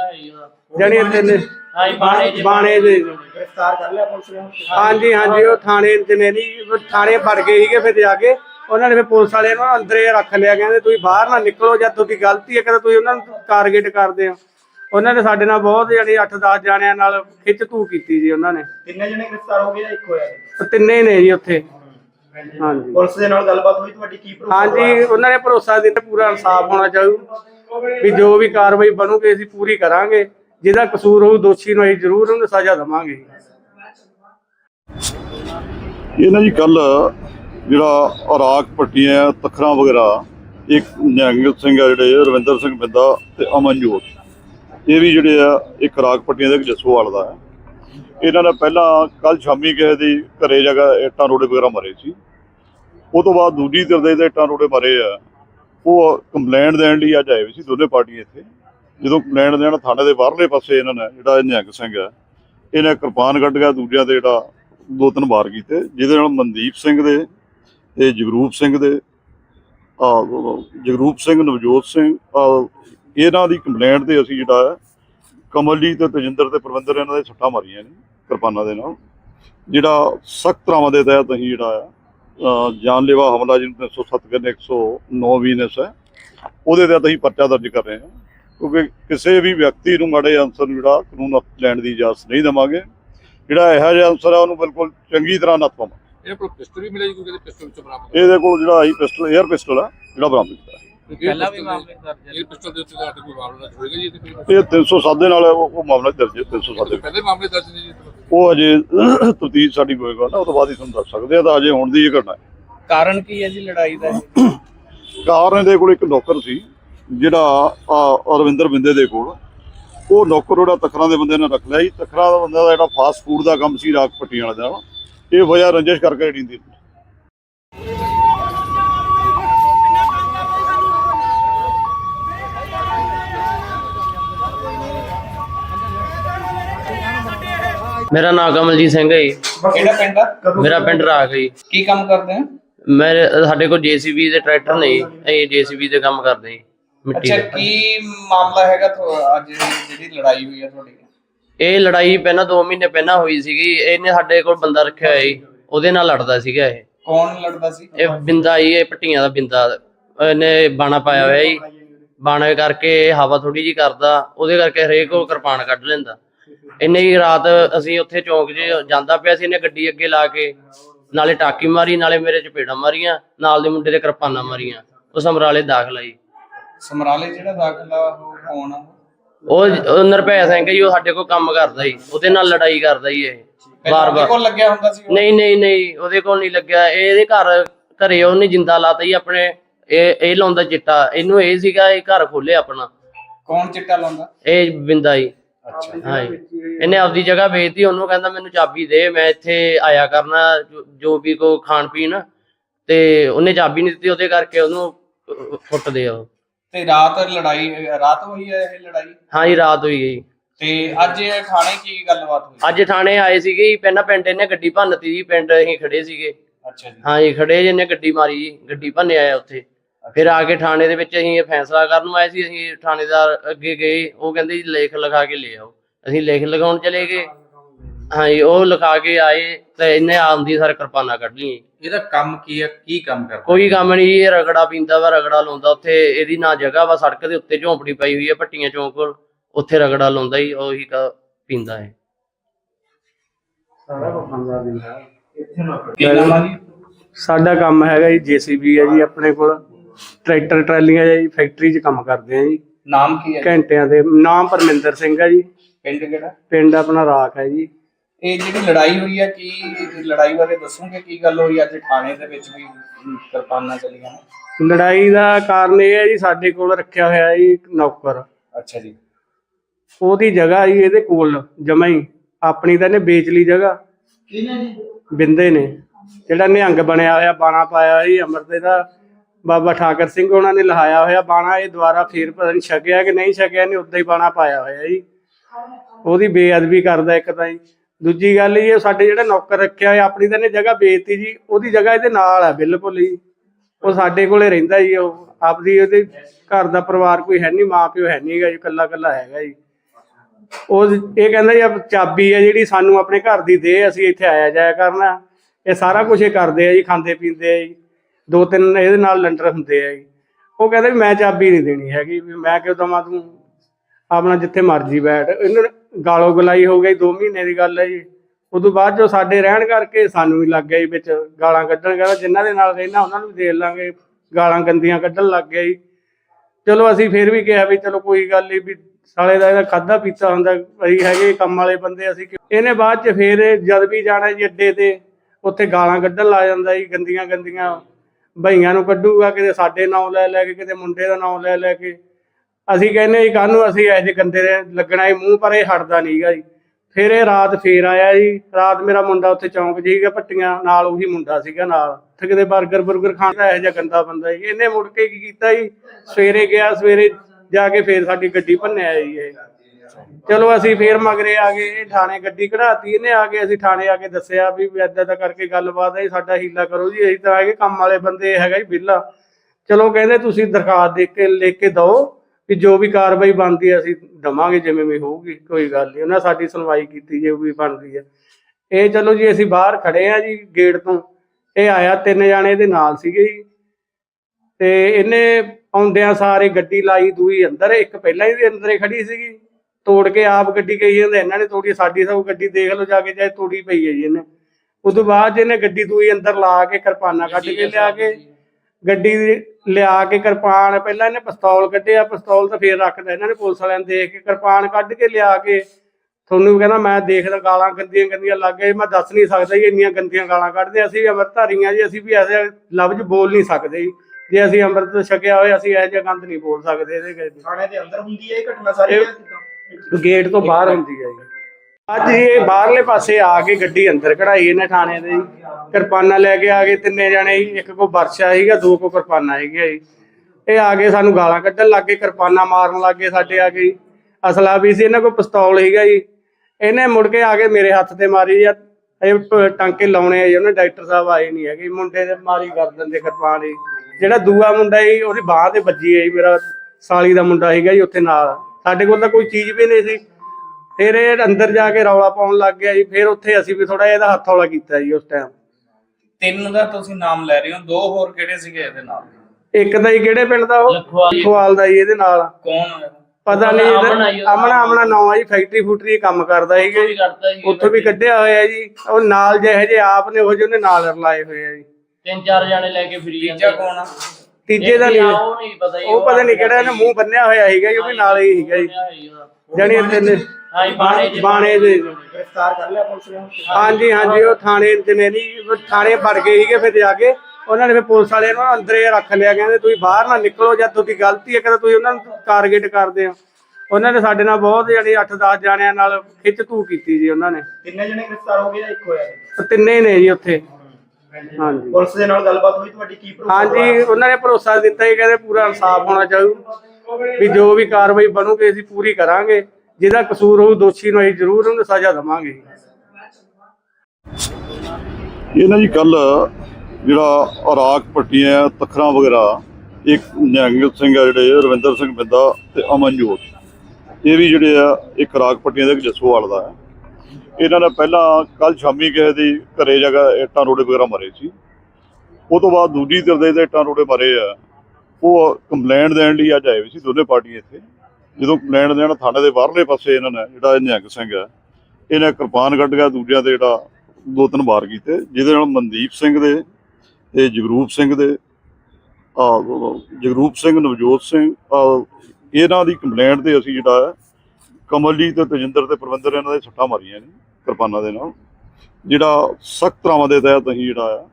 ਜਾਨੀ ਇੱਥੇ ਨੇ ਹਾਂ ਜੀ, ਬਾਣੇ ਦੇ ਗ੍ਰਿਫਤਾਰ ਕਰ ਲਿਆ ਪੁਲਿਸ ਨੇ ਹਾਂਜੀ ਹਾਂਜੀ ਉਹ ਥਾਣੇ ਚ ਨੇ ਨਹੀਂ ਥਾਣੇ ਵੜ ਗਏ ਸੀਗੇ ਫਿਰ ਜਾ ਕੇ। ਉਹਨਾਂ ਨੇ ਫਿਰ ਪੁਲਿਸ ਵਾਲਿਆਂ ਨੂੰ ਅੰਦਰੇ ਰੱਖ ਲਿਆ ਕਹਿੰਦੇ ਤੁਸੀਂ ਬਾਹਰ ਨਾ ਨਿਕਲੋ ਜਾਂ ਤੁਹਾਡੀ ਗਲਤੀ ਹੈ ਕਿ ਤੁਸੀਂ ਉਹਨਾਂ ਨੂੰ ਟਾਰਗੇਟ ਕਰਦੇ ਹੋ। ਉਹਨਾਂ ਨੇ ਸਾਡੇ ਨਾਲ ਬਹੁਤ ਜਾਨੀ 8-10 ਜਾਣਿਆਂ ਨਾਲ ਖਿੱਚ ਧੂ ਕੀਤੀ ਜੀ ਉਹਨਾਂ ਨੇ। ਤਿੰਨੇ ਜਣੇ ਗ੍ਰਿਫਤਾਰ ਹੋ ਗਏ ਜਾਂ ਇੱਕ ਹੋਇਆ ਜੀ? ਤਿੰਨੇ ਹੀ ਨੇ ਜੀ ਉੱਥੇ। ਹਾਂਜੀ। ਪੁਲਿਸ ਦੇ ਨਾਲ ਗੱਲਬਾਤ ਹੋਈ ਤੁਹਾਡੀ ਕੀ ਭਰੋਸਾ ਹਾਂਜੀ ਉਹਨਾਂ ਨੇ ਭਰੋਸਾ ਦਿੱਤਾ ਪੂਰਾ ਇਨਸਾਫ ਹੋਣਾ ਚਾਹੀਦਾ ਵੀ ਜੋ ਵੀ ਕਾਰਵਾਈ ਬਣੂਗੀ ਅਸੀਂ ਪੂਰੀ ਕਰਾਂਗੇ। ਜਿਹਦਾ ਕਸੂਰ ਹੋਊ ਦੋਸ਼ੀ ਨੂੰ ਅਸੀਂ ਜ਼ਰੂਰ ਉਹਨੂੰ ਸਜ਼ਾ ਦੇਵਾਂਗੇ। ਇਹ ਨਾ ਜੀ ਕੱਲ ਜਿਹੜਾ ਰਾਖ ਪੱਟੀਆਂ, ਤਖਰਾਂ ਵਗੈਰਾ, ਇੱਕ ਨਿਹੰਗ ਸਿੰਘ ਆ ਜਿਹੜੇ, ਰਵਿੰਦਰ ਸਿੰਘ ਬਿੰਦਾ ਤੇ ਅਮਨਜੋਤ ਇਹ ਵੀ ਜਿਹੜੇ ਆ, ਇੱਕ ਰਾਖ ਪੱਟੀਆਂ ਦੇ ਇੱਕ ਜੱਸੋਵਾਲ ਦਾ ਹੈ। ਇਹਨਾਂ ਨੇ ਪਹਿਲਾਂ ਕੱਲ ਸ਼ਾਮੀ ਕਿਸੇ ਦੀ ਘਰੇ ਜਗ੍ਹਾ ਇੱਟਾਂ ਰੋੜੇ ਵਗੈਰਾ ਮਰੇ ਸੀ। ਉਹ ਤੋਂ ਬਾਅਦ ਦੂਜੀ ਧਿਰ ਦੇ ਇੱਟਾਂ ਰੋੜੇ ਮਰੇ ਆ। ਉਹ ਕੰਪਲੇਂਟ ਦੇਣ ਲਈ ਅੱਜ ਆਏ ਹੋਏ ਸੀ ਦੋਨੇ ਪਾਰਟੀਆਂ ਇੱਥੇ। ਜਦੋਂ ਲੈਣ ਦੇਣ ਥਾਣੇ ਦੇ ਬਾਹਰਲੇ ਪਾਸੇ ਇਹਨਾਂ ਨੇ, ਜਿਹੜਾ ਨਿਹੰਗ ਸਿੰਘ ਹੈ, ਇਹਨੇ ਕਿਰਪਾਨ ਕੱਢ ਗਿਆ, ਦੂਜਿਆਂ ਤੇ ਜਿਹੜਾ ਦੋ ਤਿੰਨ ਵਾਰ ਕੀਤੇ, ਜਿਹਦੇ ਨਾਲ ਮਨਦੀਪ ਸਿੰਘ ਦੇ ਤੇ ਜਗਰੂਪ ਸਿੰਘ ਦੇ, ਆ, ਜਗਰੂਪ ਸਿੰਘ, ਨਵਜੋਤ ਸਿੰਘ ਇਹਨਾਂ ਦੀ ਕੰਪਲੇਂਟ ਤੇ ਅਸੀਂ ਜਿਹੜਾ ਹੈ ਕਮਲੀ ਤੇ ਤਜਿੰਦਰ ਤੇ ਪ੍ਰਬੰਧਰ ਇਹਨਾਂ ਦੇ ਸੱਟਾਂ ਮਾਰੀਆਂ ਨੇ, ਕਿਰਪਾਨਾਂ ਦੇ ਨਾਲ। ਜਿਹੜਾ ਸਖਤ ਤਰ੍ਹਾਂ ਦੇ ਤਹਿਤ ਅਸੀਂ ਜਿਹੜਾ ਆ, ਜਾਨਲੇਵਾ ਹਮਲਾ ਜਿਹਨੂੰ 307 ਕਹਿੰਦੇ 109 ਵੀਨਸ ਹੈ ਉਹਦੇ ਤਹਿਤ ਅਸੀਂ ਪਰਚਾ ਦਰਜ ਕਰ ਰਹੇ ਹਾਂ। ਕਿਉਂਕਿ ਕਿਸੇ ਵੀ ਵਿਅਕਤੀ ਨੂੰ ਮਾੜੇ ਅਨਸਰ ਨੂੰ ਜਿਹੜਾ ਕਾਨੂੰਨ ਲੈਣ ਦੀ ਇਜਾਜ਼ਤ ਨਹੀਂ ਦੇਵਾਂਗੇ ਜਿਹੜਾ ਇਹੋ ਜਿਹਾ ਅਨਸਰ ਹੈ ਉਹਨੂੰ ਬਿਲਕੁਲ ਚੰਗੀ ਤਰ੍ਹਾਂ ਨੱਥ ਪਾਵਾਂਗੇ ਇਹ ਕੋਲ ਪਿਸਟਲ ਵੀ ਮਿਲਿਆ ਜੀ ਕੋਈ ਕਹਿੰਦੇ ਪਿਸਟਲ ਵਿੱਚ ਬਰਾਮਦ ਇਹਦੇ ਕੋਲ ਜਿਹੜਾ ਆਈ ਪਿਸਟਲ 에ਅਰ ਪਿਸਟਲ ਆ ਜਿਹੜਾ ਬਰਾਮਦ ਕੀਤਾ। ਪਹਿਲਾਂ ਵੀ ਮਾਮਲੇ ਦਰਜ ਇਹ ਪਿਸਟਲ ਦੇ ਉੱਤੇ ਤੁਹਾਡੇ ਕੋਈ ਮਾਮਲਾ ਦਰਜ ਹੋਏਗਾ ਜੀ ਇਹਦੇ ਇਹ 307 ਦੇ ਨਾਲ ਉਹ ਮਾਮਲਾ ਦਰਜ ਹੈ 307 ਦੇ ਪਹਿਲੇ ਮਾਮਲੇ ਦਰਜ ਨੇ ਜੀ ਇਹਦੇ? ਉਹ ਅਜੇ ਤਫਤੀਸ਼ ਸਾਡੀ ਹੋਏਗਾ ਨਾ ਉਹ ਤੋਂ ਬਾਅਦ ਹੀ ਤੁਹਾਨੂੰ ਦੱਸ ਸਕਦੇ ਆ ਤਾਂ ਅਜੇ ਹੁਣ ਦੀ ਇਹ ਘਟਨਾ ਹੈ ਕਾਰਨ ਕੀ ਹੈ ਜੀ ਲੜਾਈ ਦਾ? ਕਾਰਨ ਦੇ ਕੋਲ ਇੱਕ ਨੌਕਰ ਸੀ ਜਿਹੜਾ ਆ, ਰਵਿੰਦਰ ਬਿੰਦੇ ਦੇ ਕੋਲ ਉਹ ਨੌਕਰ ਉਹਦਾ ਤਖਰਾਂ ਦੇ ਬੰਦੇ ਨੇ ਰੱਖ ਲਿਆ ਜੀ। ਤਖਰਾਂ ਦਾ ਬੰਦਾ ਦਾ ਜਿਹੜਾ ਫਾਸਟ ਫੂਡ ਦਾ ਕੰਮ ਸੀ ਰਾਖ ਪੱਟੀਆਂ ਵਾਲਾ ਦਾ। ਇਹ ਵਜ੍ਹਾ ਰੰਜਿਸ਼ ਕਰਕੇ ਜਿਹੜੀ ਦੀ ਮੇਰਾ ਨਾਮ ਕਮਲਜੀਤ ਸਿੰਘ ਹੈ ਜੀ। ਕਿਹੜਾ ਪਿੰਡ ਆ? ਮੇਰਾ ਪਿੰਡ ਰਾਖ ਜੀ। ਕੀ ਕੰਮ ਕਰਦੇ ਆ? ਮੇਰੇ ਸਾਡੇ ਕੋਲ ਜੀਸੀਬੀ ਦੇ ਟਰੈਕਟਰ ਨੇ ਜੀ। ਅਸੀਂ ਜੀਸੀਬੀ ਦੇ ਕੰਮ ਕਰਦੇ ਜੀ। ਮਿੱਟੀ ਅੱਛਾ ਦਾ ਕੀ ਮਾਮਲਾ ਹੈਗਾ ਤੁਹਾ- ਅੱਜ ਜਿਹੜੀ ਲੜਾਈ ਹੋਈ ਹੈ ਤੁਹਾਡੀ? ਇਹ ਲੜਾਈ ਪਹਿਲਾਂ 2 ਮਹੀਨੇ ਪਹਿਲਾਂ ਹੋਈ ਸੀਗੀ। ਇਹਨੇ ਸਾਡੇ ਕੋਲ ਬੰਦਾ ਰੱਖਿਆ ਹੋਇਆ ਉਹਦੇ ਨਾਲ ਲੜਦਾ ਸੀਗਾ ਇਹ। ਕੌਣ ਲੜਦਾ ਸੀ? ਇਹ ਬਿੰਦਾ ਜੀ ਇਹ ਪੱਟੀਆਂ ਦਾ ਬਿੰਦਾ। ਇਹਨੇ ਬਾਣਾ ਪਾਇਆ ਹੋਇਆ ਜੀ ਬਾਣੇ ਕਰਕੇ ਇਹ ਹਵਾ ਥੋੜੀ ਜੀ ਕਰਦਾ। ਉਹਦੇ ਕਰਕੇ ਹਰੇਕ ਉਹ ਕਿਰਪਾਨ ਕੱਢ ਲੈਂਦਾ। ਇੰਨੇ ਹੀ ਰਾਤ ਅਸੀਂ ਉੱਥੇ ਚੌਂਕ 'ਚ ਜਾਂਦਾ ਪਿਆ ਸੀ। ਇਹਨੇ ਗੱਡੀ ਅੱਗੇ ਲਾ ਕੇ ਨਾਲੇ ਟਾਕੀ ਮਾਰੀ ਨਾਲੇ ਮੇਰੇ ਚਪੇੜਾਂ ਮਾਰੀਆਂ ਨਾਲ ਦੇ ਮੁੰਡੇ ਦੇ ਕਿਰਪਾਨਾਂ ਮਾਰੀਆਂ। ਉਹ ਸਮਰਾਲੇ ਦਾਖਲ ਆਈ। ਸਮਰਾਲੇ ਜਿਹੜਾ ਦਾਖਲਾ ਉਹ ਕੌਣ ਆ? ਉਹ ਨਿਰਭੈ ਸਿੰਘ ਜੀ ਉਹ ਸਾਡੇ ਕੋਲ ਕੰਮ ਕਰਦਾ ਜੀ। ਉਹਦੇ ਨਾਲ ਲੜਾਈ ਕਰਦਾ ਜੀ ਇਹ। ਉਹਦੇ ਬਾਰ-ਬਾਰ। ਕੋਲ ਲੱਗਿਆ ਹੁੰਦਾ ਸੀ? ਨਹੀਂ ਨਹੀਂ ਨਹੀਂ ਉਹਦੇ ਕੋਲ ਨਹੀਂ ਲੱਗਿਆ। ਇਹ ਇਹਦੇ ਘਰ ਘਰੇ ਉਹਨੇ ਜਿੰਦਾ ਲਾਤਾ ਜੀ ਆਪਣੇ। ਇਹ ਇਹ ਲਾਉਂਦਾ ਚਿੱਟਾ। ਇਹਨੂੰ ਇਹ ਸੀਗਾ ਇਹ ਘਰ ਖੋਲੇ ਆਪਣਾ। ਕੌਣ ਚਿੱਟਾ ਲਾਉਂਦਾ? ਇਹ ਬਿੰਦਾ ਜੀ। ਅੱਛਾ। ਹਾਂ ਇਹਨੇ ਆਪਦੀ ਜਗ੍ਹਾ ਵੇਚਤੀ ਉਹਨੂੰ ਕਹਿੰਦਾ ਮੈਨੂੰ ਚਾਬੀ ਦੇ ਮੈਂ ਇੱਥੇ ਆਇਆ ਕਰਨਾ ਜੋ- ਵੀ ਕੋ ਖਾਣ ਪੀਣ ਤੇ ਉਹਨੇ ਚਾਬੀ ਨਹੀਂ ਦਿੱਤੀ ਉਹਦੇ ਕਰਕੇ ਉਹਨੂੰ ਅਹ, ਫੁੱਟਦੇ ਆ ਉਹ। ਤੇ ਰਾਤ ਲੜਾਈ ਰਾਤ ਹੋਈ ਹੈ ਇਹ ਲੜਾਈ? ਹਾਂ ਜੀ ਰਾਤ ਹੋਈ ਗਈ ਤੇ ਅੱਜ ਇਹ ਥਾਣੇ ਕੀ ਗੱਲਬਾਤ ਹੋਈ? ਅੱਜ ਥਾਣੇ ਆਏ ਸੀਗੇ ਜੀ ਪਹਿਲਾਂ ਪਿੰਡ ਇਹਨੇ ਗੱਡੀ ਭੰਨਤੀ ਜੀ ਪਿੰਡ ਅਸੀਂ ਖੜੇ ਸੀਗੇ। ਅੱਛਾ ਜੀ। ਹਾਂ ਜੀ ਖੜੇ ਜਿਹਨੇ ਗੱਡੀ ਮਾਰੀ ਜੀ ਗੱਡੀ ਭੰਨਿਆ ਆਇਆ ਉੱਥੇ। ਫਿਰ ਆ ਕੇ ਥਾਣੇ ਦੇ ਵਿੱਚ ਅਸੀਂ ਇਹ ਫੈਸਲਾ ਕਰਨ ਨੂੰ ਆਏ ਸੀ ਅਸੀਂ ਥਾਣੇਦਾਰ ਅੱਗੇ ਗਏ ਉਹ ਕਹਿੰਦੇ ਜੀ ਲੇਖ ਲਿਖਾ ਕੇ ਲੈ ਆਓ। ਅਸੀਂ ਲੇਖ ਲਗਾਉਣ ਚਲੇ ਗਏ। ਹਾਂ ਜੀ ਉਹ ਲਿਖਾ ਕੇ ਆਏ ਤੇ ਇਹਨੇ ਆਉਂਦੀ ਸਰ ਕਿਰਪਾਨਾਂ ਕੱਢ ਲਈਆਂ ਇਹਦਾ ਕੰਮ ਕੀ ਹੈ ਕੀ ਕੰਮ ਕਰਦਾ? ਕੋਈ ਕੰਮ ਨਹੀਂ ਜੀ, ਇਹ ਰਗੜਾ ਪੀਂਦਾ ਵਾ ਰਗੜਾ ਲਾਉਂਦਾ। ਉੱਥੇ ਇਹਦੀ ਨਾ ਜਗ੍ਹਾ ਵਾ ਸੜਕ ਦੇ ਉੱਤੇ ਝੌਂਪੜੀ ਪਈ ਹੋਈ ਹੈ ਭੱਟੀਆਂ ਚੌਂਕ ਕੋਲ। ਉੱਥੇ ਰਗੜਾ ਲਾਉਂਦਾ ਹੀ ਉਹੀ ਕ- ਪੀਂਦਾ ਹੈ ਕੀ ਆ ਜੀ ਸਾਡਾ ਕੰਮ ਹੈਗਾ ਜੀ ਜੀਸੀਬੀ ਹੈ ਜੀ ਆਪਣੇ ਕੋਲ। ਟਰੈਕਟਰ ਟਰਾਲੀਆਂ ਜੀ ਫੈਕਟਰੀ 'ਚ ਕੰਮ ਕਰਦੇ ਆ ਜੀ। ਨਾਮ ਕੀ ਹੈ? ਘੰਟਿਆਂ ਦੇ ਨਾਮ ਪਰਮਿੰਦਰ ਸਿੰਘ ਹੈ ਜੀ। ਪਿੰਡ ਕਿਹੜਾ? ਪਿੰਡ ਆਪਣਾ ਰਾਖ ਹੈ ਜੀ। ਇਹ ਜਿਹੜੀ ਲੜਾਈ ਹੋਈ ਹੈ ਕੀ ਲੜਾਈ ਬਾਰੇ ਦੱਸੋਗੇ? ਕੀ ਗੱਲ ਹੋਈ ਅੱਜ ਥਾਣੇ ਦੇ ਵਿੱਚ ਵੀ ਕਿਰਪਾਨਾਂ ਚੱਲੀਆਂ ਨੇ? ਲੜਾਈ ਦਾ ਕਾਰਨ ਇਹ ਹੈ ਜੀ ਸਾਡੇ ਕੋਲ ਰੱਖਿਆ ਹੋਇਆ ਜੀ ਇੱਕ ਨੌਕਰ। ਅੱਛਾ ਜੀ। ਉਹਦੀ ਜਗ੍ਹਾ ਜੀ ਇਹਦੇ ਕੋਲ ਜਮਾ ਹੀ। ਆਪਣੀ ਤਾਂ ਇਹਨੇ ਵੇਚ ਲਈ ਜਗ੍ਹਾ। ਬਿੰਦੇ ਨੇ। ਜਿਹੜਾ ਨਿਹੰਗ ਬਣਿਆ ਹੋਇਆ ਬਾਣਾ ਪਾਇਆ ਜੀ ਅੰਮ੍ਰਿਤ ਦਾ ਬਾਬਾ ਠਾਕਰ ਸਿੰਘ ਉਹਨਾਂ ਨੇ ਲਹਾਇਆ ਹੋਇਆ ਬਾਣਾ ਇਹ ਦੁਆਰਾ ਫੇਰ ਪਤਾ ਨਹੀਂ ਛਕਿਆ ਕਿ ਨਹੀਂ ਛਕਿਆ ਇਹਨੇ ਉਦਾਂ ਹੀ ਬਾਣਾ ਪਾਇਆ ਹੋਇਆ ਜੀ। ਉਹਦੀ ਬੇਅਦਬੀ ਕਰਦਾ ਇੱਕ ਤਾਂ ਜੀ। ਦੂਜੀ ਗੱਲ ਇਹ ਸਾਡੇ ਜਿਹੜਾ ਨੌਕਰ ਰੱਖਿਆ ਹੋਇਆ, ਆਪਣੀ ਤਾਂ ਇਹਨੇ ਜਗ੍ਹਾ ਵੇਚਤੀ ਜੀ, ਉਹਦੀ ਜਗ੍ਹਾ ਇਹਦੇ ਨਾਲ ਆ, ਬਿਲਕੁਲ ਹੀ ਉਹ ਸਾਡੇ ਕੋਲੇ ਰਹਿੰਦਾ ਜੀ, ਉਹ ਆਪਦੀ ਉਹਦੇ ਘਰ ਦਾ ਪਰਿਵਾਰ ਕੋਈ ਹੈ ਨਹੀਂ ਮਾਂ ਪਿਓ ਹੈ ਨਹੀਂਗਾ ਜੀ ਇਕੱਲਾ ਇਕੱਲਾ ਹੈਗਾ ਜੀ। ਉਹ ਇਹ ਕਹਿੰਦਾ ਜੀ ਚਾਬੀ ਹੈ ਜਿਹੜੀ ਸਾਨੂੰ ਆਪਣੇ ਘਰ ਦੀ ਦੇ, ਅਸੀਂ ਇੱਥੇ ਆਇਆ ਜਾਇਆ ਕਰਨਾ। ਇਹ ਸਾਰਾ ਕੁਝ ਇਹ ਕਰਦੇ ਆ ਜੀ, ਖਾਂਦੇ ਪੀਂਦੇ ਆ ਜੀ। ਦੋ ਤਿੰਨ ਇਹਦੇ ਨਾਲ ਲੰਡਰ ਹੁੰਦੇ ਆ ਜੀ। ਉਹ ਕਹਿੰਦਾ ਵੀ ਮੈਂ ਚਾਬੀ ਨਹੀਂ ਦੇਣੀ ਹੈਗੀ, ਵੀ ਮੈਂ ਕਿਉਂ ਦਵਾਂ ਤੂੰ? ਆਪਣਾ ਜਿੱਥੇ ਮਰਜ਼ੀ ਬੈਠ। ਇਹਨਾਂ ਨੇ ਗਾਲੋ ਗਲਾਈ ਹੋ ਗਈ 2 ਮਹੀਨੇ ਦੀ ਗੱਲ ਹੈ ਜੀ। ਉਦੋਂ ਬਾਅਦ ਜੋ ਸਾਡੇ ਰਹਿਣ ਕਰਕੇ ਸਾਨੂੰ ਵੀ ਲੱਗ ਗਿਆ ਜੀ ਵਿੱਚ ਗਾਲਾਂ ਕੱਢਣ। ਕਹਿੰਦਾ ਜਿਨ੍ਹਾਂ ਦੇ ਨਾਲ ਰਹਿਣਾ, ਉਹਨਾਂ ਨੂੰ ਵੀ ਦੇ ਲਾਂਗੇ। ਗਾਲਾਂ ਗੰਦੀਆਂ ਕੱਢਣ ਲੱਗ ਗਿਆ ਜੀ। ਚਲੋ ਅਸੀਂ ਫਿਰ ਵੀ ਕਿਹਾ ਵੀ ਚਲੋ ਕੋਈ ਗੱਲ ਨਹੀਂ ਵੀ ਸਾਲੇ ਦਾ ਇਹਦਾ ਖਾਦਾ ਪੀਤਾ ਹੁੰਦਾ। ਅਸੀਂ ਹੈਗੇ ਕੰਮ ਵਾਲੇ ਬੰਦੇ, ਅਸੀਂ ਇਹਨੇ ਬਾਅਦ ਚ ਫਿਰ ਜਦ ਵੀ ਜਾਣਾ ਜੀ ਅੱਡੇ ਤੇ, ਉੱਥੇ ਗਾਲਾਂ ਕੱਢਣ ਲੱਗ ਜਾਂਦਾ ਜੀ ਗੰਦੀਆਂ ਗੰਦੀਆਂ ਭਈਆਂ ਨੂੰ ਕੱਢੂਗਾ, ਕਿਤੇ ਸਾਡੇ ਨਾਂ ਲੈ ਲੈ ਕੇ, ਕਿਤੇ ਮੁੰਡੇ ਦਾ ਨਾਂ ਲੈ ਲੈ ਕੇ। ਅਸੀਂ ਕਹਿੰਦੇ ਜੀ ਕਾਹਨੂੰ ਅਸੀਂ ਇਹੋ ਜਿਹੇ ਗੰਦੇ ਦੇ ਲੱਗਣਾ ਹੀ ਮੂੰਹ ਪਰ ਇਹ ਹਟਦਾ ਨਹੀਂਗਾ ਜੀ। ਫਿਰ ਇਹ ਰਾਤ ਫੇਰ ਆਇਆ ਜੀ ਰਾਤ ਮੇਰਾ ਮੁੰਡਾ ਉੱਥੇ ਚੌਂਕ 'ਚ ਸੀਗਾ ਪੱਟੀਆਂ ਨਾਲ ਉਹੀ ਮੁੰਡਾ ਸੀਗਾ ਨਾਲ। ਉੱਥੇ ਕਿਤੇ 버ਗਰ ਬੁਰਗਰ ਖਾਂਦਾ ਇਹੋ ਜਿਹਾ ਗੰਦਾ ਬੰਦਾ ਜੀ। ਇਹਨੇ ਮੁੜ ਕੇ ਕੀ ਕੀਤਾ ਜੀ ਸਵੇਰੇ ਗਿਆ ਸਵੇਰੇ ਜਾ ਕੇ ਫੇਰ ਸਾਡੀ ਗੱਡੀ ਭੰਨਿਆ ਜੀ ਇਹ। ਚਲੋ ਅਸੀਂ ਫੇਰ ਮਗਰੇ ਆ ਗਏ ਇਹ ਥਾਣੇ ਗੱਡੀ ਕਢਾਤੀ ਇਹਨੇ ਆ ਕੇ ਅਸੀਂ ਥਾਣੇ ਆ ਕੇ ਦੱਸਿਆ ਵੀ ਏਦਾਂ ਦਾ ਕਰਕੇ ਗੱਲਬਾਤ ਹੈ ਜੀ, ਸਾਡਾ ਹੀਲਾ ਕਰੋ ਜੀ। ਅਸੀਂ ਤਾਂ ਆ ਹੈਗੇ ਕੰਮ ਵਾਲੇ ਬੰਦੇ ਹੈਗਾ ਜੀ ਬਿੱਲਾ ਚਲੋ ਕਹਿੰਦੇ ਤੁਸੀਂ ਦਰਖਾਸਤ ਦੇ ਕੇ ਲੈ ਕੇ ਦਿਓ। ਵੀ ਜੋ ਵੀ ਕਾਰਵਾਈ ਬਣਦੀ ਹੈ ਅਸੀਂ ਦਵਾਂਗੇ ਜਿਵੇਂ ਵੀ ਹੋਊਗੀ ਕੋਈ ਗੱਲ ਨਹੀਂ। ਉਹਨਾਂ ਸਾਡੀ ਸੁਣਵਾਈ ਕੀਤੀ ਜੇ ਵੀ ਬਣਦੀ ਹੈ। ਇਹ ਚਲੋ ਜੀ ਅਸੀਂ ਬਾਹਰ ਖੜੇ ਆ ਜੀ ਗੇਟ ਤੋਂ। ਇਹ ਆਇਆ ਤਿੰਨ ਜਾਣੇ ਇਹਦੇ ਨਾਲ ਸੀਗੇ ਜੀ। ਤੇ ਇਹਨੇ ਆਉਂਦਿਆਂ ਸਾਰੇ ਗੱਡੀ ਲਾਈ ਦੂਈ ਅੰਦਰ ਇੱਕ ਪਹਿਲਾਂ ਹੀ ਅੰਦਰੇ ਖੜੀ ਸੀਗੀ। ਤੋੜ ਕੇ ਆਪ ਗੱਡੀ ਗਈ ਜਾਂਦੇ ਇਹਨਾਂ ਨੇ ਤੋੜੀ ਸਾਡੀ ਸਭ ਗੱਡੀ ਦੇਖ ਲਓ ਜਾ ਕੇ ਚਾਹੇ ਤੋੜੀ ਪਈ ਹੈ ਜੀ ਇਹਨੇ। ਉਦੋਂ ਬਾਅਦ ਇਹਨੇ ਗੱਡੀ ਦੂਈ ਅੰਦਰ ਲਾ ਕੇ ਕਿਰਪਾਨਾਂ ਕੱਢ ਕੇ ਲਿਆ ਕੇ ਗੱਡੀ ਲਿਆ ਕੇ ਕਿਰਪਾਨ ਪਹਿਲਾਂ ਇਹਨੇ ਪਿਸਤੌਲ ਕੱਢਿਆ ਪਿਸਤੌਲ ਤਾਂ ਫੇਰ ਰੱਖਦਾ ਇਹਨਾਂ ਨੇ ਪੁਲਿਸ ਵਾਲਿਆਂ ਨੇ ਦੇਖ ਕੇ ਕਿਰਪਾਨ ਕੱਢ ਕੇ ਲਿਆ ਕੇ। ਤੁਹਾਨੂੰ ਵੀ ਕਹਿੰਦਾ ਮੈਂ ਦੇਖਦਾ ਗਾਲਾਂ ਗੰਦੀਆਂ ਗੰਦੀਆਂ ਲੱਗ ਗਏ ਮੈਂ ਦੱਸ ਨਹੀਂ ਸਕਦਾ ਜੀ ਇੰਨੀਆਂ ਗੰਦੀਆਂ ਗਾਲਾਂ ਕੱਢਦੇ ਅਸੀਂ ਵੀ ਅੰਮ੍ਰਿਤਧਾਰੀਆਂ ਜੀ ਅਸੀਂ ਵੀ ਐਸੇ ਲਫ਼ਜ਼ ਬੋਲ ਨਹੀਂ ਸਕਦੇ ਜੀ। ਜੇ ਅਸੀਂ ਅੰਮ੍ਰਿਤ ਛਕਿਆ ਹੋਇਆ ਅਸੀਂ ਇਹੋ ਜਿਹਾ ਗੰਦ ਨਹੀਂ ਬੋਲ ਸਕਦੇ ਇਹਦੇ ਥਾਣੇ ਦੇ ਅੰਦਰ ਹੁੰਦੀ ਹੈ ਇਹ ਘਟਨਾ ਸਾਰੀ? ਗੇਟ ਤੋਂ ਬਾਹਰ ਹੁੰਦੀ ਹੈ ਜੀ। ਅੱਜ ਇਹ ਬਾਹਰਲੇ ਪਾਸੇ ਆ ਕੇ ਗੱਡੀ ਅੰਦਰ ਕਢਾਈ ਇਹਨੇ ਥਾਣੇ ਦੇ ਜੀ ਕਿਰਪਾਨਾਂ ਲੈ ਕੇ ਆ ਗਏ ਤਿੰਨੇ ਜਣੇ ਜੀ ਇੱਕ ਕੋ ਬਰਸਾ ਸੀਗਾ, ਦੋ ਕੋ ਕਿਰਪਾਨਾਂ ਹੈਗੀਆਂ ਜੀ। ਇਹ ਆ ਕੇ ਸਾਨੂੰ ਗਾਲਾਂ ਕੱਢਣ ਲੱਗ ਗਏ, ਕਿਰਪਾਨਾਂ ਮਾਰਨ ਲੱਗ ਗਏ ਸਾਡੇ ਆ ਕੇ ਅਸਲਾ ਵੀ ਸੀ, ਇਹਨਾਂ ਕੋਲ ਪਿਸਤੌਲ ਸੀਗਾ ਜੀ। ਇਹਨੇ ਮੁੜ ਕੇ ਆ ਕੇ ਮੇਰੇ ਹੱਥ ਤੇ ਮਾਰੀ ਜਾਂ ਇਹ ਟਾਂਕੇ ਲਾਉਣੇ ਆ ਜੀ, ਉਹਨੇ ਡਾਕਟਰ ਸਾਹਿਬ ਆਏ ਨਹੀਂ ਹੈਗੇ। ਮੁੰਡੇ ਦੇ ਮਾਰੀ ਕਰ ਦਿੰਦੇ ਕਿਰਪਾਨ ਜੀ। ਜਿਹੜਾ ਦੂਆ ਮੁੰਡਾ ਜੀ, ਉਹਦੀ ਬਾਹ ਤੇ ਵੱਜੀ ਹੈ ਜੀ। ਮੇਰਾ ਸਾਲੀ ਦਾ ਮੁੰਡਾ ਸੀਗਾ ਜੀ, ਉੱਥੇ ਨਾਲ। ਸਾਡੇ ਕੋਲ ਤਾਂ ਕੋਈ ਚੀਜ਼ ਵੀ ਨਹੀਂ ਸੀ। ਫਿਰ ਇਹ ਅੰਦਰ ਜਾ ਕੇ ਰੌਲਾ ਪਾਉਣ ਲੱਗ ਗਿਆ ਜੀ ਫਿਰ ਉੱਥੇ ਅਸੀਂ ਵੀ ਥੋੜਾ ਜਿਹਾ ਇਹਦਾ ਹੱਥ ਹੌਲਾ ਕੀਤਾ ਜੀ ਉਸ ਟਾਈਮ ਤਿੰਨ ਦਾ ਤੁਸੀਂ ਨਾਮ ਲੈ ਰਹੇ ਹੋ ਦੋ ਹੋਰ ਕਿਹੜੇ ਸੀਗੇ ਇਹਦੇ ਨਾਲ? ਇੱਕ ਤਾਂ ਜੀ ਕਿਹੜੇ ਪਿੰਡ ਦਾ ਉਹ। ਖਵਾਲ ਦਾ ਜੀ ਇਹਦੇ ਨਾਲ। ਕੌਣ ਪਤਾ ਨਹੀਂ ਅਮਨ ਆ ਜੀ ਉਹਦਾ ਅਮਨਾ ਅਮਨਾ ਨਾਂ ਆ ਜੀ ਫੈਕਟਰੀ ਫੂਟਰੀ ਕੰਮ ਕਰਦਾ ਸੀਗਾ ਜੀ। ਕਰਦਾ ਸੀ ਉੱਥੋਂ ਵੀ ਕੱਢਿਆ ਹੋਇਆ ਜੀ। ਉਹ ਨਾਲ ਜਿਹੇ ਜਿਹੇ ਆਪ ਨੇ ਉਹ ਜਿਹੇ ਉਹਨੇ ਨਾਲ ਰਲਾਏ ਹੋਏ ਆ ਜੀ। ਤਿੰਨ ਚਾਰ ਜਾਣੇ ਲੈ ਕੇ ਫਿਰੀ ਤੀਜਾ ਕੌਣ ਆ? ਤੀਜੇ ਦਾ ਨਹੀਂ। ਉਹ ਨਹੀਂ ਪਤਾ ਜੀ ਉਹ ਪਤਾ ਨਹੀਂ ਕਿਹੜਾ ਇਹਨੇ ਮੂੰਹ ਬੰਨਿਆ ਹੋਇਆ ਸੀਗਾ ਜੀ ਉਹ ਵੀ ਨਾਲ ਹੀ ਸੀਗਾ ਜੀ। ਜਾਨੀ ਤਿੰਨ ਹਾਂ ਬਾਣੇ ਦੇ। ਗ੍ਰਿਫਤਾਰ ਕਰ ਲਿਆ ਪੁਲਿਸ ਨੇ। ਹਾਂਜੀ ਹਾਂਜੀ ਉਹ ਥਾਣੇ ਚ ਨੇ ਨਹੀਂ ਥਾਣੇ ਵੜ ਗਏ ਸੀਗੇ ਫਿਰ ਜਾ ਕੇ। ਉਹਨਾਂ ਨੇ ਫਿਰ ਪੁਲਿਸ ਵਾਲਿਆਂ ਨੂੰ ਅੰਦਰੇ ਰੱਖ ਲਿਆ ਕਹਿੰਦੇ ਤੁਸੀਂ ਬਾਹਰ ਨਾ ਨਿਕਲੋ ਜਾਂ ਤੁਹਾਡੀ ਗਲਤੀ ਹੈ ਕਹਿੰਦੇ ਤੁਸੀਂ ਉਹਨਾਂ ਨੂੰ ਟਾਰਗੇਟ ਕਰਦੇ ਹੋ। ਉਹਨਾਂ ਨੇ ਸਾਡੇ ਨਾਲ ਬਹੁਤ ਜਾਨੀ 8-10 ਜਾਣਿਆਂ ਨਾਲ ਖਿੱਚ ਧੂ ਕੀਤੀ ਜੀ ਉਹਨਾਂ ਨੇ। ਤਿੰਨੇ ਜਣੇ ਗ੍ਰਿਫਤਾਰ ਹੋ ਗਏ ਜਾਂ ਇੱਕ ਹੋਇਆ ਜੀ? ਤਿੰਨੇ ਨੇ ਜੀ ਉੱਥੇ। ਹਾਂਜੀ। ਪੁਲਿਸ ਦੇ ਨਾਲ ਗੱਲਬਾਤ ਹੋਈ ਤੁਹਾਡੀ ਕੀ ਭਰੋਸਾ? ਹਾਂਜੀ ਉਹਨਾਂ ਨੇ ਭਰੋਸਾ ਦਿੱਤਾ ਹੀ ਕਹਿੰਦੇ ਪੂਰਾ ਇਨਸਾਫ ਹੋਣਾ ਚਾਹੀਦਾ ਵੀ ਜੋ ਵੀ ਕਾਰਵਾਈ ਬਣੂਗੀ ਅਸੀਂ ਪੂਰੀ ਕਰਾਂਗੇ। ਜਿਹਦਾ ਕਸੂਰ ਹੋਊ ਦੋਸ਼ੀ ਨੂੰ ਅਸੀਂ ਜ਼ਰੂਰ ਉਹਨੂੰ ਸਜ਼ਾ ਦੇਵਾਂਗੇ। ਇਹ ਨਾ ਜੀ ਕੱਲ ਜਿਹੜਾ ਅਰਾਕ ਪੱਟੀਆਂ, ਤਖਰਾਂ ਵਗੈਰਾ, ਇੱਕ ਨਿਹੰਗ ਸਿੰਘ ਆ ਜਿਹੜੇ, ਰਵਿੰਦਰ ਸਿੰਘ ਬਿੰਦਾ ਤੇ ਅਮਨਜੋਤ ਇਹ ਵੀ ਜਿਹੜੇ ਆ, ਇੱਕ ਰਾਗ ਪੱਟੀਆਂ ਦੇ ਇੱਕ ਜੱਸੋਵਾਲ ਦਾ ਹੈ। ਇਹਨਾਂ ਨੇ ਪਹਿਲਾਂ ਕੱਲ ਸ਼ਾਮੀ ਕਿਸੇ ਦੀ ਘਰੇ ਜਗ੍ਹਾ ਇੱਟਾਂ ਰੋੜੇ ਵਗੈਰਾ ਮਰੇ ਸੀ। ਉਹ ਤੋਂ ਬਾਅਦ ਦੂਜੀ ਧਿਰ ਦੇ ਇੱਟਾਂ ਰੋੜੇ ਮਾਰੇ ਆ। ਉਹ ਕੰਪਲੇਂਟ ਦੇਣ ਲਈ ਅੱਜ ਆਏ ਹੋਏ ਸੀ ਦੋਨੇ ਪਾਰਟੀਆਂ ਇੱਥੇ। ਜਦੋਂ ਕੰਪਲੇਂਟ ਦੇਣ ਥਾਣੇ ਦੇ ਬਾਹਰਲੇ ਪਾਸੇ ਇਹਨਾਂ ਨੇ, ਜਿਹੜਾ ਨਿਹੰਗ ਸਿੰਘ ਹੈ, ਇਹਨੇ ਕਿਰਪਾਨ ਕੱਢ ਗਿਆ ਦੂਜਿਆਂ ਤੇ ਜਿਹੜਾ ਦੋ ਤਿੰਨ ਵਾਰ ਕੀਤੇ। ਜਿਹਦੇ ਨਾਲ ਮਨਦੀਪ ਸਿੰਘ ਦੇ ਤੇ ਜਗਰੂਪ ਸਿੰਘ ਦੇ, ਆ, ਜਗਰੂਪ ਸਿੰਘ, ਨਵਜੋਤ ਸਿੰਘ ਇਹਨਾਂ ਦੀ ਕੰਪਲੇਂਟ ਤੇ ਅਸੀਂ ਜਿਹੜਾ ਹੈ, ਕਮਲਜੀਤ ਤੇ ਤਜਿੰਦਰ ਤੇ ਪ੍ਰਬੰਧਰ ਇਹਨਾਂ ਦੇ ਸੱਟਾਂ ਮਾਰੀਆਂ ਨੇ ਕਿਰਪਾਨਾਂ ਦੇ ਨਾਲ। ਜਿਹੜਾ ਸਖਤ ਤਰ੍ਹਾਂ ਦੇ ਤਹਿਤ ਅਸੀਂ ਜਿਹੜਾ ਆ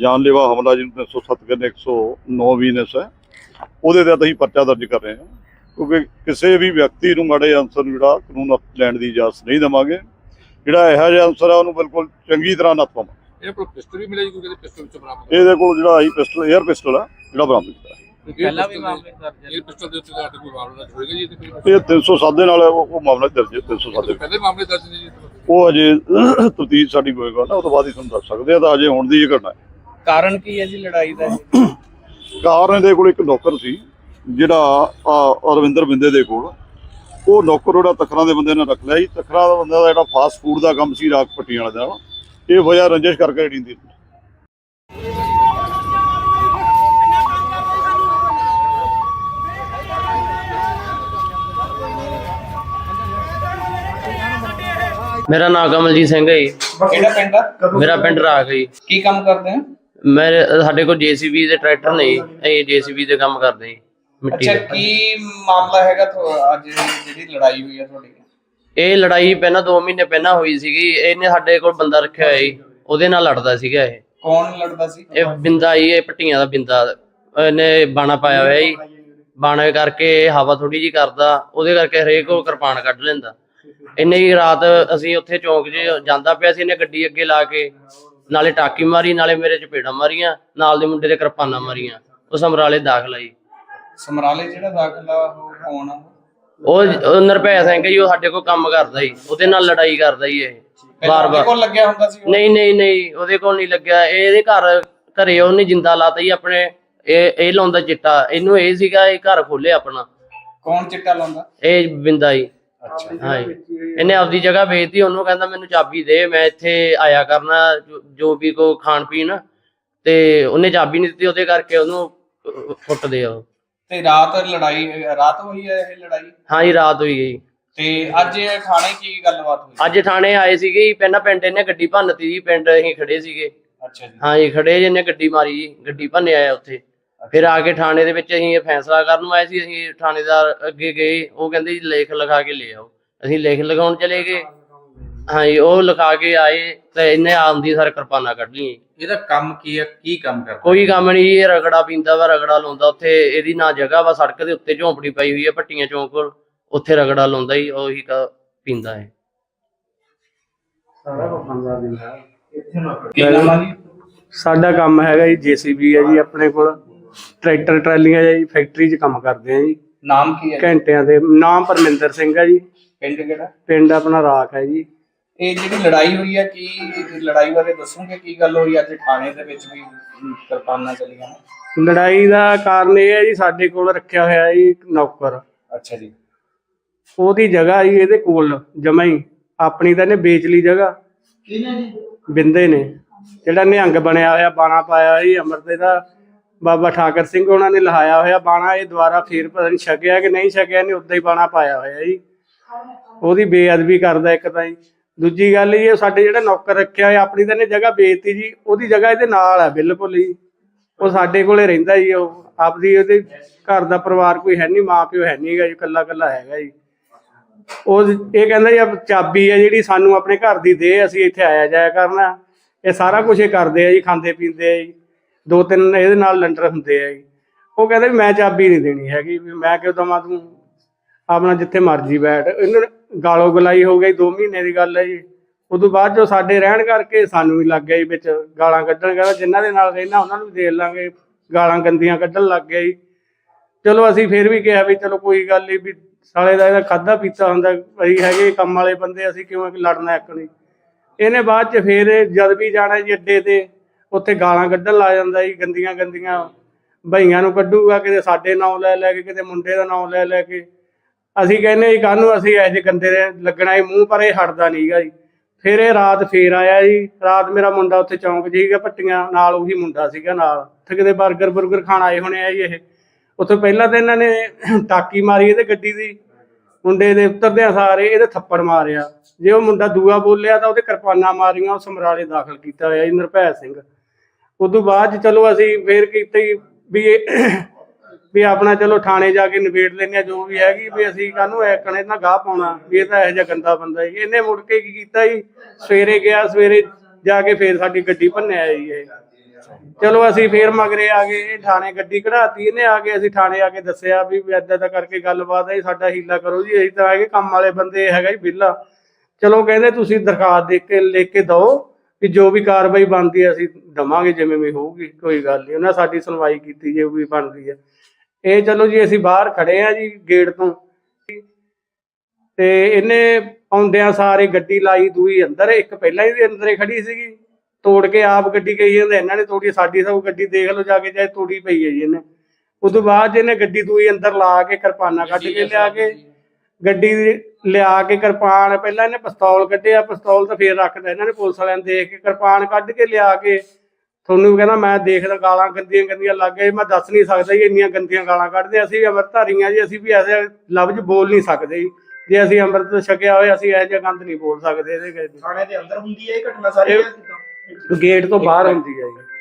ਜਾਨਲੇਵਾ ਹਮਲਾ ਜਿਹਨੂੰ 307 ਕਹਿੰਦੇ 109 ਵੀਨਸ ਹੈ ਉਹਦੇ ਤਹਿਤ ਅਸੀਂ ਪਰਚਾ ਦਰਜ ਕਰ ਰਹੇ ਹਾਂ। ਕਿਉਂਕਿ ਕਿਸੇ ਵੀ ਵਿਅਕਤੀ ਨੂੰ ਮਾੜੇ ਅਨਸਰ ਨੂੰ ਜਿਹੜਾ ਕਾਨੂੰਨ ਲੈਣ ਦੀ ਇਜਾਜ਼ਤ ਨਹੀਂ ਦੇਵਾਂਗੇ। ਜਿਹੜਾ ਇਹੋ ਜਿਹਾ ਅਨਸਰ ਆ ਉਹਨੂੰ ਬਿਲਕੁਲ ਚੰਗੀ ਤਰ੍ਹਾਂ ਨੱਥ ਪਾਵਾਂਗੇ। ਇਹਨਾਂ ਕੋਲ ਪਿਸਟਲ ਵੀ ਮਿਲਿਆ ਜੀ ਕੋਈ ਪਿਸਟਲ ਵਿੱਚ ਬਰਾਮਦ ਇਹਦੇ ਕੋਲ ਜਿਹੜਾ ਆਈ ਪਿਸਟਲ 에ਅਰ ਪਿਸਟਲ ਆ ਜਿਹੜਾ ਬਰਾਮਦ ਕੀਤਾ। ਪਹਿਲਾਂ ਵੀ ਮਾਮਲੇ ਦਰਜ ਇਹ ਪਿਸਟਲ ਦੇ ਉੱਤੇ ਤੁਹਾਡੇ ਕੋਈ ਮਾਮਲਾ ਦਰਜ ਹੋਏਗਾ ਜੀ ਇਹਦੇ ਇਹ 307 ਦੇ ਨਾਲ ਉਹ ਮਾਮਲਾ ਦਰਜ ਹੈ 307 ਦੇ ਪਹਿਲੇ ਮਾਮਲੇ ਦਰਜ ਨੇ ਜੀ ਇਹਦੇ? ਉਹ ਅਜੇ ਤਫਤੀਸ਼ ਸਾਡੀ ਹੋਏਗਾ ਨਾ ਉਹ ਤੋਂ ਬਾਅਦ ਹੀ ਤੁਹਾਨੂੰ ਦੱਸ ਸਕਦੇ ਆ ਤਾਂ ਅਜੇ ਹੁਣ ਦੀ ਇਹ ਘਟਨਾ ਹੈ। ਕਾਰਨ ਕੀ ਹੈ ਜੀ ਲੜਾਈ ਦਾ? ਕਾਰਨ ਦੇ ਕੋਲ ਇੱਕ ਨੌਕਰ ਸੀ ਜਿਹੜਾ ਅਰਵਿੰਦਰ ਬਿੰਦੇ ਦੇ ਕੋਲ। ਉਹ ਨੌਕਰ ਉਹਦਾ ਤਖਰਾਂ ਦੇ ਬੰਦੇ ਨਾਲ ਰੱਖ ਲਿਆ ਜੀ। ਤਖਰਾਂ ਦਾ ਬੰਦਾ ਦਾ ਜਿਹੜਾ ਫਾਸਟ ਫੂਡ ਦਾ ਕੰਮ ਸੀ ਰਾਖ ਪੱਟੀਆਂ ਵਾਲਾ ਦਾ ਇਹ ਵਜ੍ਹਾ ਰੰਜਿਸ਼ ਕਰਕੇ ਜਿਹੜੀ ਮੇਰਾ ਨਾਮ ਕਮਲਜੀਤ ਸਿੰਘ ਹੈ ਜੀ। ਕਿਹੜਾ ਪਿੰਡ ਆ? ਮੇਰਾ ਪਿੰਡ ਰਾਖ ਜੀ। ਕੀ ਕੰਮ ਕਰਦੇ ਆ ਮੇਰੇ ਸਾਡੇ ਕੋਲ ਜੀਸੀਬੀ ਦੇ ਟਰੈਕਟਰ ਨੇ ਜੀ। ਅਸੀਂ ਜੀਸੀਬੀ ਦੇ ਕੰਮ ਕਰਦੇ ਜੀ ਮਿੱਟੀ ਅੱਛਾ ਦਾ। ਕੀ ਮਾਮਲਾ ਹੈਗਾ ਤੁਹਾ- ਅੱਜ ਜਿਹੜੀ ਲੜਾਈ ਹੋਈ ਹੈ ਤੁਹਾਡੀ। ਇਹ ਲੜਾਈ ਪਹਿਲਾਂ 2 ਮਹੀਨੇ ਪਹਿਲਾਂ ਹੋਈ ਸੀਗੀ। ਇਹਨੇ ਸਾਡੇ ਕੋਲ ਬੰਦਾ ਰੱਖਿਆ ਹੋਇਆ ਜੀ। ਉਹਦੇ ਨਾਲ ਲੜਦਾ ਸੀਗਾ ਇਹ। ਕੌਣ ਲੜਦਾ ਸੀ? ਇਹ ਬਿੰਦਾ ਹੀ ਇਹ ਪੱਟੀਆਂ ਦਾ ਬਿੰਦਾ। ਇਹਨੇ ਬਾਣਾ ਪਾਇਆ ਹੋਇਆ ਜੀ। ਬਾਣੇ ਕਰਕੇ ਇਹ ਹਵਾ ਥੋੜੀ ਜੀ ਕਰਦਾ। ਉਹਦੇ ਕਰਕੇ ਹਰੇਕ ਉਹ ਕਿਰਪਾਨ ਕੱਢ ਲੈਂਦਾ। ਇੰਨੇ ਹੀ ਰਾਤ ਅਸੀਂ ਉੱਥੇ ਚੌਂਕ 'ਚ ਜਾਂਦਾ ਪਿਆ ਸੀ ਇਹਨੇ ਗੱਡੀ ਅੱਗੇ ਲਾ ਕੇ ਨਾਲੇ ਟਾਕੀ ਮਾਰੀ ਨਾਲੇ ਮੇਰੇ ਚਪੇੜਾਂ ਮਾਰੀਆਂ ਨਾਲ ਦੇ ਮੁੰਡੇ ਦੇ ਕਿਰਪਾਨਾਂ ਮਾਰੀਆਂ ਉਹ ਸਮਰਾਲੇ ਦਾਖਲ ਆਈ। ਸਮਰਾਲੇ ਜਿਹੜਾ ਦਾਖਲਾ ਉਹ ਕੌਣ ਆ? ਉਹ ਨਿਰਭੈ ਸਿੰਘ ਜੀ ਉਹ ਸਾਡੇ ਕੋਲ ਕੰਮ ਕਰਦਾ ਜੀ ਉਹਦੇ ਨਾਲ ਲੜਾਈ ਕਰਦਾ ਜੀ ਇਹ ਉਹਦੇ ਬਾਰ-ਬਾਰ। ਕੋਲ ਲੱਗਿਆ ਹੁੰਦਾ ਸੀ? ਨਹੀਂ ਨਹੀਂ ਨਹੀਂ ਉਹਦੇ ਕੋਲ ਨਹੀਂ ਲੱਗਿਆ ਇਹ ਇਹਦੇ ਘਰ ਘਰੇ ਉਹਨੇ ਜਿੰਦਾ ਲਾਤਾ ਜੀ ਆਪਣੇ ਇਹ ਇਹ ਲਾਉਂਦਾ ਚਿੱਟਾ ਇਹਨੂੰ ਇਹ ਸੀਗਾ ਇਹ ਘਰ ਖੋਲੇ ਆਪਣਾ। ਕੌਣ ਚਿੱਟਾ ਲਾਉਂਦਾ? ਇਹ ਬਿੰਦਾ ਜੀ। ਅੱਛਾ। ਹਾਂ ਜੀ। ਇਹਨੇ ਆਪਦੀ ਜਗ੍ਹਾ ਵੇਚਤੀ ਉਹਨੂੰ ਕਹਿੰਦਾ ਮੈਨੂੰ ਚਾਬੀ ਦੇ ਮੈਂ ਇੱਥੇ ਆਇਆ ਕਰਨਾ ਜੋ- ਜੋ ਵੀ ਕੋ ਖਾਣ ਪੀਣ। ਤੇ ਉਹਨੇ ਚਾਬੀ ਨਹੀਂ ਦਿੱਤੀ ਉਹਦੇ ਕਰਕੇ ਉਹਨੂੰ ਅਹ, ਕੁੱਟਦੇ ਆ ਉਹ ਤੇ ਰਾਤ ਲੜਾਈ ਰਾਤ ਹੋਈ ਹੈ ਇਹ ਲੜਾਈ? ਹਾਂ ਜੀ ਰਾਤ ਹੋਈ ਗਈ। ਤੇ ਅੱਜ ਇਹ ਥਾਣੇ ਕੀ ਗੱਲਬਾਤ ਹੋਈ? ਅੱਜ ਥਾਣੇ ਆਏ ਸੀਗੇ ਜੀ ਪਹਿਲਾਂ ਪਿੰਡ ਇਹਨੇ ਗੱਡੀ ਭੰਨਤੀ ਜੀ ਪਿੰਡ ਅਸੀਂ ਖੜੇ ਸੀਗੇ। ਅੱਛਾ ਜੀ। ਹਾਂ ਜੀ ਖੜੇ ਜਿਹਨੇ ਗੱਡੀ ਮਾਰੀ ਜੀ ਗੱਡੀ ਭੰਨੇ ਆਇਆ ਉੱਥੇ। ਫਿਰ ਆ ਕੇ ਥਾਣੇ ਦੇ ਵਿੱਚ ਅਸੀਂ ਇਹ ਫੈਸਲਾ ਕਰਨ ਨੂੰ ਆਏ ਸੀ ਅਸੀਂ ਥਾਣੇਦਾਰ ਅੱਗੇ ਗਏ ਉਹ ਕਹਿੰਦੇ ਜੀ ਲੇਖ ਲਿਖਾ ਕੇ ਲੈ ਆਓ। ਅਸੀਂ ਲੇਖ ਲਗਾਉਣ ਚਲੇ ਗਏ। ਹਾਂ ਜੀ ਉਹ ਲਿਖਾ ਕੇ ਆਏ ਤੇ ਇਹਨੇ ਆਉਂਦੀ ਸਰ ਕਿਰਪਾਨਾਂ ਕੱਢ ਲਈਆਂ ਇਹਦਾ ਕੰਮ ਕੀ ਹੈ ਕੀ ਕੰਮ ਕਰਦਾ? ਕੋਈ ਕੰਮ ਨਹੀਂ ਇਹ ਰਗੜਾ ਪੀਂਦਾ ਵਾ ਰਗੜਾ ਲਾਉਂਦਾ। ਉੱਥੇ ਇਹਦੀ ਨਾ ਜਗ੍ਹਾ ਵਾ ਸੜਕ ਦੇ ਉੱਤੇ ਝੌਂਪੜੀ ਪਈ ਹੋਈ ਹੈ ਪੱਟੀਆਂ ਚੌਂਕ ਕੋਲ। ਉੱਥੇ ਰਗੜਾ ਲਾਉਂਦਾ ਹੀ ਉਹੀ ਕ- ਪੀਂਦਾ ਹੈ। ਕੀ ਨਾਮ ਆ ਜੀ? ਸਾਡਾ ਕੰਮ ਹੈਗਾ ਜੀ ਜੀਸੀਬੀ ਹੈ ਜੀ ਆਪਣੇ ਕੋਲ। ਟਰੈਕਟਰ ਟਰਾਲੀਆਂ ਜੀ ਫੈਕਟਰੀ 'ਚ ਕੰਮ ਕਰਦੇ ਆ ਜੀ। ਨਾਮ ਕੀ ਹੈ ਘੰਟਿਆਂ ਦੇ ਨਾਮ ਪਰਮਿੰਦਰ ਸਿੰਘ ਹੈ ਜੀ। ਪਿੰਡ ਕਿਹੜਾ? ਪਿੰਡ ਆਪਣਾ ਰਾਖ ਹੈ ਜੀ। ਇਹ ਜਿਹੜੀ ਲੜਾਈ ਹੋਈ ਹੈ ਕੀ ਲੜਾਈ ਬਾਰੇ ਦੱਸੋਗੇ? ਕੀ ਗੱਲ ਹੋਈ ਅੱਜ ਥਾਣੇ ਦੇ ਵਿੱਚ ਵੀ ਕਿਰਪਾਨਾਂ ਚੱਲੀਆਂ ਨੇ? ਲੜਾਈ ਦਾ ਕਾਰਨ ਇਹ ਹੈ ਜੀ ਸਾਡੇ ਕੋਲ ਰੱਖਿਆ ਹੋਇਆ ਜੀ ਇੱਕ ਨੌਕਰ। ਅੱਛਾ ਜੀ। ਉਹਦੀ ਜਗ੍ਹਾ ਜੀ ਇਹਦੇ ਕੋਲ ਜਮਾ ਹੀ। ਆਪਣੀ ਤਾਂ ਇਹਨੇ ਵੇਚ ਲਈ ਜਗ੍ਹਾ। ਬਿੰਦੇ ਨੇ। ਜਿਹੜਾ ਨਿਹੰਗ ਬਣਿਆ ਹੋਇਆ ਬਾਣਾ ਪਾਇਆ ਹੋਇਆ ਜੀ ਅਮਰਤੇ ਦਾ। ਬਾਬਾ ਠਾਕਰ ਸਿੰਘ ਉਹਨਾਂ ਨੇ ਲਹਾਇਆ ਹੋਇਆ ਬਾਣਾ, ਇਹ ਦੁਬਾਰਾ ਫੇਰ ਪਤਾ ਨਹੀਂ ਛਕਿਆ ਕਿ ਨਹੀਂ ਛਕਿਆ, ਇਹਨੇ ਉਦਾਂ ਹੀ ਬਾਣਾ ਪਾਇਆ ਹੋਇਆ ਜੀ। ਉਹਦੀ ਬੇਅਦਬੀ ਕਰਦਾ ਇੱਕ ਤਾਂ ਜੀ। ਦੂਜੀ ਗੱਲ ਇਹ, ਸਾਡੇ ਜਿਹੜਾ ਨੌਕਰ ਰੱਖਿਆ ਹੋਇਆ, ਆਪਣੀ ਤਾਂ ਇਹਨੇ ਜਗ੍ਹਾ ਵੇਚਤੀ ਜੀ। ਉਹਦੀ ਜਗ੍ਹਾ ਇਹਦੇ ਨਾਲ ਹੈ ਬਿਲਕੁਲ ਹੀ ਉਹ ਸਾਡੇ ਕੋਲੇ ਰਹਿੰਦਾ ਜੀ, ਉਹ ਆਪਦੀ ਉਹਦੇ ਘਰ ਦਾ ਪਰਿਵਾਰ ਕੋਈ ਹੈ ਨਹੀਂ ਮਾਂ ਪਿਓ ਹੈ ਨਹੀਂਗਾ ਜੀ ਇਕੱਲਾ ਇਕੱਲਾ ਹੈਗਾ ਜੀ। ਉਹ ਇਹ ਕਹਿੰਦਾ ਜੀ ਚਾਬੀ ਹੈ ਜਿਹੜੀ ਸਾਨੂੰ ਆਪਣੇ ਘਰ ਦੀ ਦੇ, ਅਸੀਂ ਇੱਥੇ ਆਇਆ ਜਾਇਆ ਕਰਨਾ। ਇਹ ਸਾਰਾ ਕੁਝ ਇਹ ਕਰਦੇ ਆ ਜੀ ਖਾਂਦੇ ਪੀਂਦੇ ਆ ਜੀ। ਦੋ ਤਿੰਨ ਇਹਦੇ ਨਾਲ ਲੰਡਰ ਹੁੰਦੇ ਆ ਜੀ। ਉਹ ਕਹਿੰਦੇ ਵੀ ਮੈਂ ਚਾਬੀ ਨਹੀਂ ਦੇਣੀ ਹੈਗੀ, ਵੀ ਮੈਂ ਕਿਉਂ ਦਵਾਂ ਤੂੰ? ਆਪਣਾ ਜਿੱਥੇ ਮਰਜ਼ੀ ਬੈਠ। ਇਹਨਾਂ ਨੇ ਗਾਲੋ ਗਲਾਈ ਹੋ ਗਈ 2 ਮਹੀਨੇ ਦੀ ਗੱਲ ਹੈ ਜੀ। ਉਦੋਂ ਬਾਅਦ ਜੋ ਸਾਡੇ ਰਹਿਣ ਕਰਕੇ ਸਾਨੂੰ ਵੀ ਲੱਗ ਗਿਆ ਜੀ ਵਿੱਚ ਗਾਲਾਂ ਕੱਢਣ। ਕਹਿੰਦਾ ਜਿਨ੍ਹਾਂ ਦੇ ਨਾਲ ਰਹਿਣਾ, ਉਹਨਾਂ ਨੂੰ ਵੀ ਦੇ ਲਾਂਗੇ। ਗਾਲਾਂ ਗੰਦੀਆਂ ਕੱਢਣ ਲੱਗ ਗਿਆ ਜੀ। ਚਲੋ ਅਸੀਂ ਫਿਰ ਵੀ ਕਿਹਾ ਵੀ ਚਲੋ ਕੋਈ ਗੱਲ ਨਹੀਂ ਵੀ ਸਾਲੇ ਦਾ ਇਹਦਾ ਖਾਦਾ ਪੀਤਾ ਹੁੰਦਾ। ਅਸੀਂ ਹੈਗੇ ਕੰਮ ਵਾਲੇ ਬੰਦੇ, ਅਸੀਂ ਕਿਉਂ ਲੜਨਾ ਇੱਕ ਨਹੀਂ। ਇਹਨੇ ਬਾਅਦ ਚ ਫੇਰ ਜਦ ਵੀ ਜਾਣਾ ਜੀ ਅੱਡੇ ਤੇ ਉੱਥੇ ਗਾਲਾਂ ਕੱਢਣ ਲੱਗ ਜਾਂਦਾ ਜੀ, ਗੰਦੀਆਂ ਗੰਦੀਆਂ। ਭਈਆਂ ਨੂੰ ਕੱਢੂਗਾ, ਕਿਤੇ ਸਾਡੇ ਨਾਂ ਲੈ ਲੈ ਕੇ, ਕਿਤੇ ਮੁੰਡੇ ਦਾ ਨਾਂ ਲੈ ਲੈ ਕੇ। ਅਸੀਂ ਕਹਿੰਦੇ ਜੀ ਕਾਹਨੂੰ ਅਸੀਂ ਇਹੋ ਜਿਹੇ ਗੰਦੇ ਦੇ ਲੱਗਣਾ ਹੀ ਮੂੰਹ ਪਰ ਇਹ ਹਟਦਾ ਨਹੀਂਗਾ ਜੀ। ਫਿਰ ਇਹ ਰਾਤ ਫੇਰ ਆਇਆ ਜੀ, ਰਾਤ ਮੇਰਾ ਮੁੰਡਾ ਉੱਥੇ ਚੌਂਕ 'ਚ ਸੀਗਾ ਪੱਟੀਆਂ ਨਾਲ ਉਹੀ ਮੁੰਡਾ ਸੀਗਾ ਨਾਲ। ਉੱਥੇ ਕਿਤੇ 버ਗਰ ਬੁਰਗਰ ਖਾਣ ਆਏ ਹੋਣੇ ਆ ਜੀ ਇਹ। ਉੱਥੇ ਪਹਿਲਾਂ ਤਾਂ ਇਹਨਾਂ ਨੇ ਟਾਕੀ ਮਾਰੀ ਇਹਦੇ ਗੱਡੀ ਦੀ। ਮੁੰਡੇ ਦੇ ਉਤਰਦਿਆਂ ਸਾਰੇ, ਇਹਦੇ ਥੱਪੜ ਮਾਰਿਆ। ਜੇ ਉਹ ਮੁੰਡਾ ਦੂਆ ਬੋਲਿਆ ਤਾਂ ਉਹਦੇ ਕਿਰਪਾਨਾਂ ਮਾਰੀਆਂ, ਉਹ ਸਮਰਾਲੇ ਦਾਖਲ ਕੀਤਾ ਹੋਇਆ ਜੀ, ਨਿਰਭੈ ਸਿੰਘ। ਉਦੋਂ ਬਾਅਦ ਚਲੋ ਅਸੀਂ ਫੇਰ ਕੀਤਾ ਵੀ ਇਹ ਵੀ ਆਪਣਾ ਚਲੋ ਥਾਣੇ ਜਾ ਕੇ ਨਿਬੇੜ ਲੈਂਦੇ ਆ ਜੋ ਵੀ ਹੈਗੀ ਵੀ ਅਸੀਂ ਕਾਹਨੂੰ ਐਕਣੇ ਨਾਲ ਗਾਹ ਪਾਉਣਾ, ਵੀ ਇਹ ਤਾਂ ਇਹੋ ਜਿਹਾ ਗੰਦਾ ਬੰਦਾ ਜੀ ਇਹਨੇ ਮੁੜ ਕੇ ਕੀ ਕੀਤਾ ਜੀ? ਸਵੇਰੇ ਗਿਆ, ਸਵੇਰੇ ਜਾ ਕੇ ਫੇਰ ਸਾਡੀ ਗੱਡੀ ਭੰਨਿਆ ਜੀ ਇਹ। ਚਲੋ ਅਸੀਂ ਫੇਰ ਮਗਰੇ ਆ ਗਏ, ਇਹ ਥਾਣੇ ਗੱਡੀ ਕਢਾਤੀ, ਇਹਨੇ ਆ ਕੇ ਅਸੀਂ ਥਾਣੇ ਆ ਕੇ ਦੱਸਿਆ ਵੀ ਏਦਾਂ ਦਾ ਕਰਕੇ ਗੱਲਬਾਤ ਹੈ ਸਾਡਾ ਹੀਲਾ ਕਰੋ ਜੀ, ਅਸੀਂ ਤਾਂ ਹੈਗੇ ਕੰਮ ਵਾਲੇ ਬੰਦੇ ਹੈਗਾ ਜੀ ਬਿੱਲਾ ਚਲੋ ਕਹਿੰਦੇ ਤੁਸੀਂ ਦਰਖਾਸਤ ਦੇ ਕੇ ਲੈ ਕੇ ਦਿਓ। ਵੀ ਜੋ ਵੀ ਕਾਰਵਾਈ ਬਣਦੀ ਹੈ ਅਸੀਂ ਦਵਾਂਗੇ ਜਿਵੇਂ ਵੀ ਹੋਊਗੀ ਕੋਈ ਗੱਲ ਨਹੀਂ। ਉਹਨਾਂ ਸਾਡੀ ਸੁਣਵਾਈ ਕੀਤੀ ਜੇ ਵੀ ਬਣਦੀ ਹੈ। ਇਹ ਚਲੋ ਜੀ ਅਸੀਂ ਬਾਹਰ ਖੜੇ ਆ ਜੀ ਗੇਟ ਤੋਂ। ਤੇ ਇਹਨੇ ਆਉਂਦਿਆਂ ਸਾਰੇ ਗੱਡੀ ਲਾਈ ਦੂਈ ਅੰਦਰ ਇੱਕ ਪਹਿਲਾਂ ਹੀ ਅੰਦਰੇ ਖੜੀ ਸੀਗੀ। ਤੋੜ ਕੇ ਆਪ ਗੱਡੀ ਗਈ ਜਾਂਦੇ ਇਹਨਾਂ ਨੇ ਤੋੜੀ ਸਾਡੀ ਸਭ ਗੱਡੀ ਦੇਖ ਲਓ ਜਾ ਕੇ ਚਾਹੇ ਤੋੜੀ ਪਈ ਹੈ ਜੀ ਇਹਨੇ। ਉਦੋਂ ਬਾਅਦ ਇਹਨੇ ਗੱਡੀ ਦੂਈ ਅੰਦਰ ਲਾ ਕੇ ਕਿਰਪਾਨਾਂ ਕੱਢ ਕੇ ਲਿਆ ਕੇ ਗੱਡੀ ਦੀ ਲਿਆ ਕੇ ਕਿਰਪਾਨ ਪਹਿਲਾਂ ਇਹਨੇ ਪਿਸਤੌਲ ਕੱਢਿਆ ਪਿਸਤੌਲ ਤਾਂ ਫੇਰ ਰੱਖਦਾ ਇਹਨਾਂ ਨੇ ਪੁਲਿਸ ਵਾਲਿਆਂ ਨੇ ਦੇਖ ਕੇ ਕਿਰਪਾਨ ਕੱਢ ਕੇ ਲਿਆ ਕੇ। ਤੁਹਾਨੂੰ ਵੀ ਕਹਿੰਦਾ ਮੈਂ ਦੇਖਦਾ ਗਾਲਾਂ ਗੰਦੀਆਂ ਗੰਦੀਆਂ ਲੱਗ ਗਏ ਮੈਂ ਦੱਸ ਨਹੀਂ ਸਕਦਾ ਜੀ ਇੰਨੀਆਂ ਗੰਦੀਆਂ ਗਾਲਾਂ ਕੱਢਦੇ ਅਸੀਂ ਵੀ ਅੰਮ੍ਰਿਤਧਾਰੀਆਂ ਜੀ ਅਸੀਂ ਵੀ ਐਸੇ ਲਫ਼ਜ਼ ਬੋਲ ਨਹੀਂ ਸਕਦੇ ਜੀ। ਜੇ ਅਸੀਂ ਅੰਮ੍ਰਿਤ ਛਕਿਆ ਹੋਇਆ ਅਸੀਂ ਇਹੋ ਜਿਹਾ ਗੰਦ ਨਹੀਂ ਬੋਲ ਸਕਦੇ ਇਹਦੇ ਥਾਣੇ ਦੇ ਅੰਦਰ ਹੁੰਦੀ ਹੈ ਇਹ ਘਟਨਾ ਸਾਰੀ ਇਹ- ਜਾਂ ਕਿੱਦਾਂ? ਗੇਟ ਤੋਂ ਬਾਹਰ ਹੁੰਦੀ ਹੈ ਜੀ।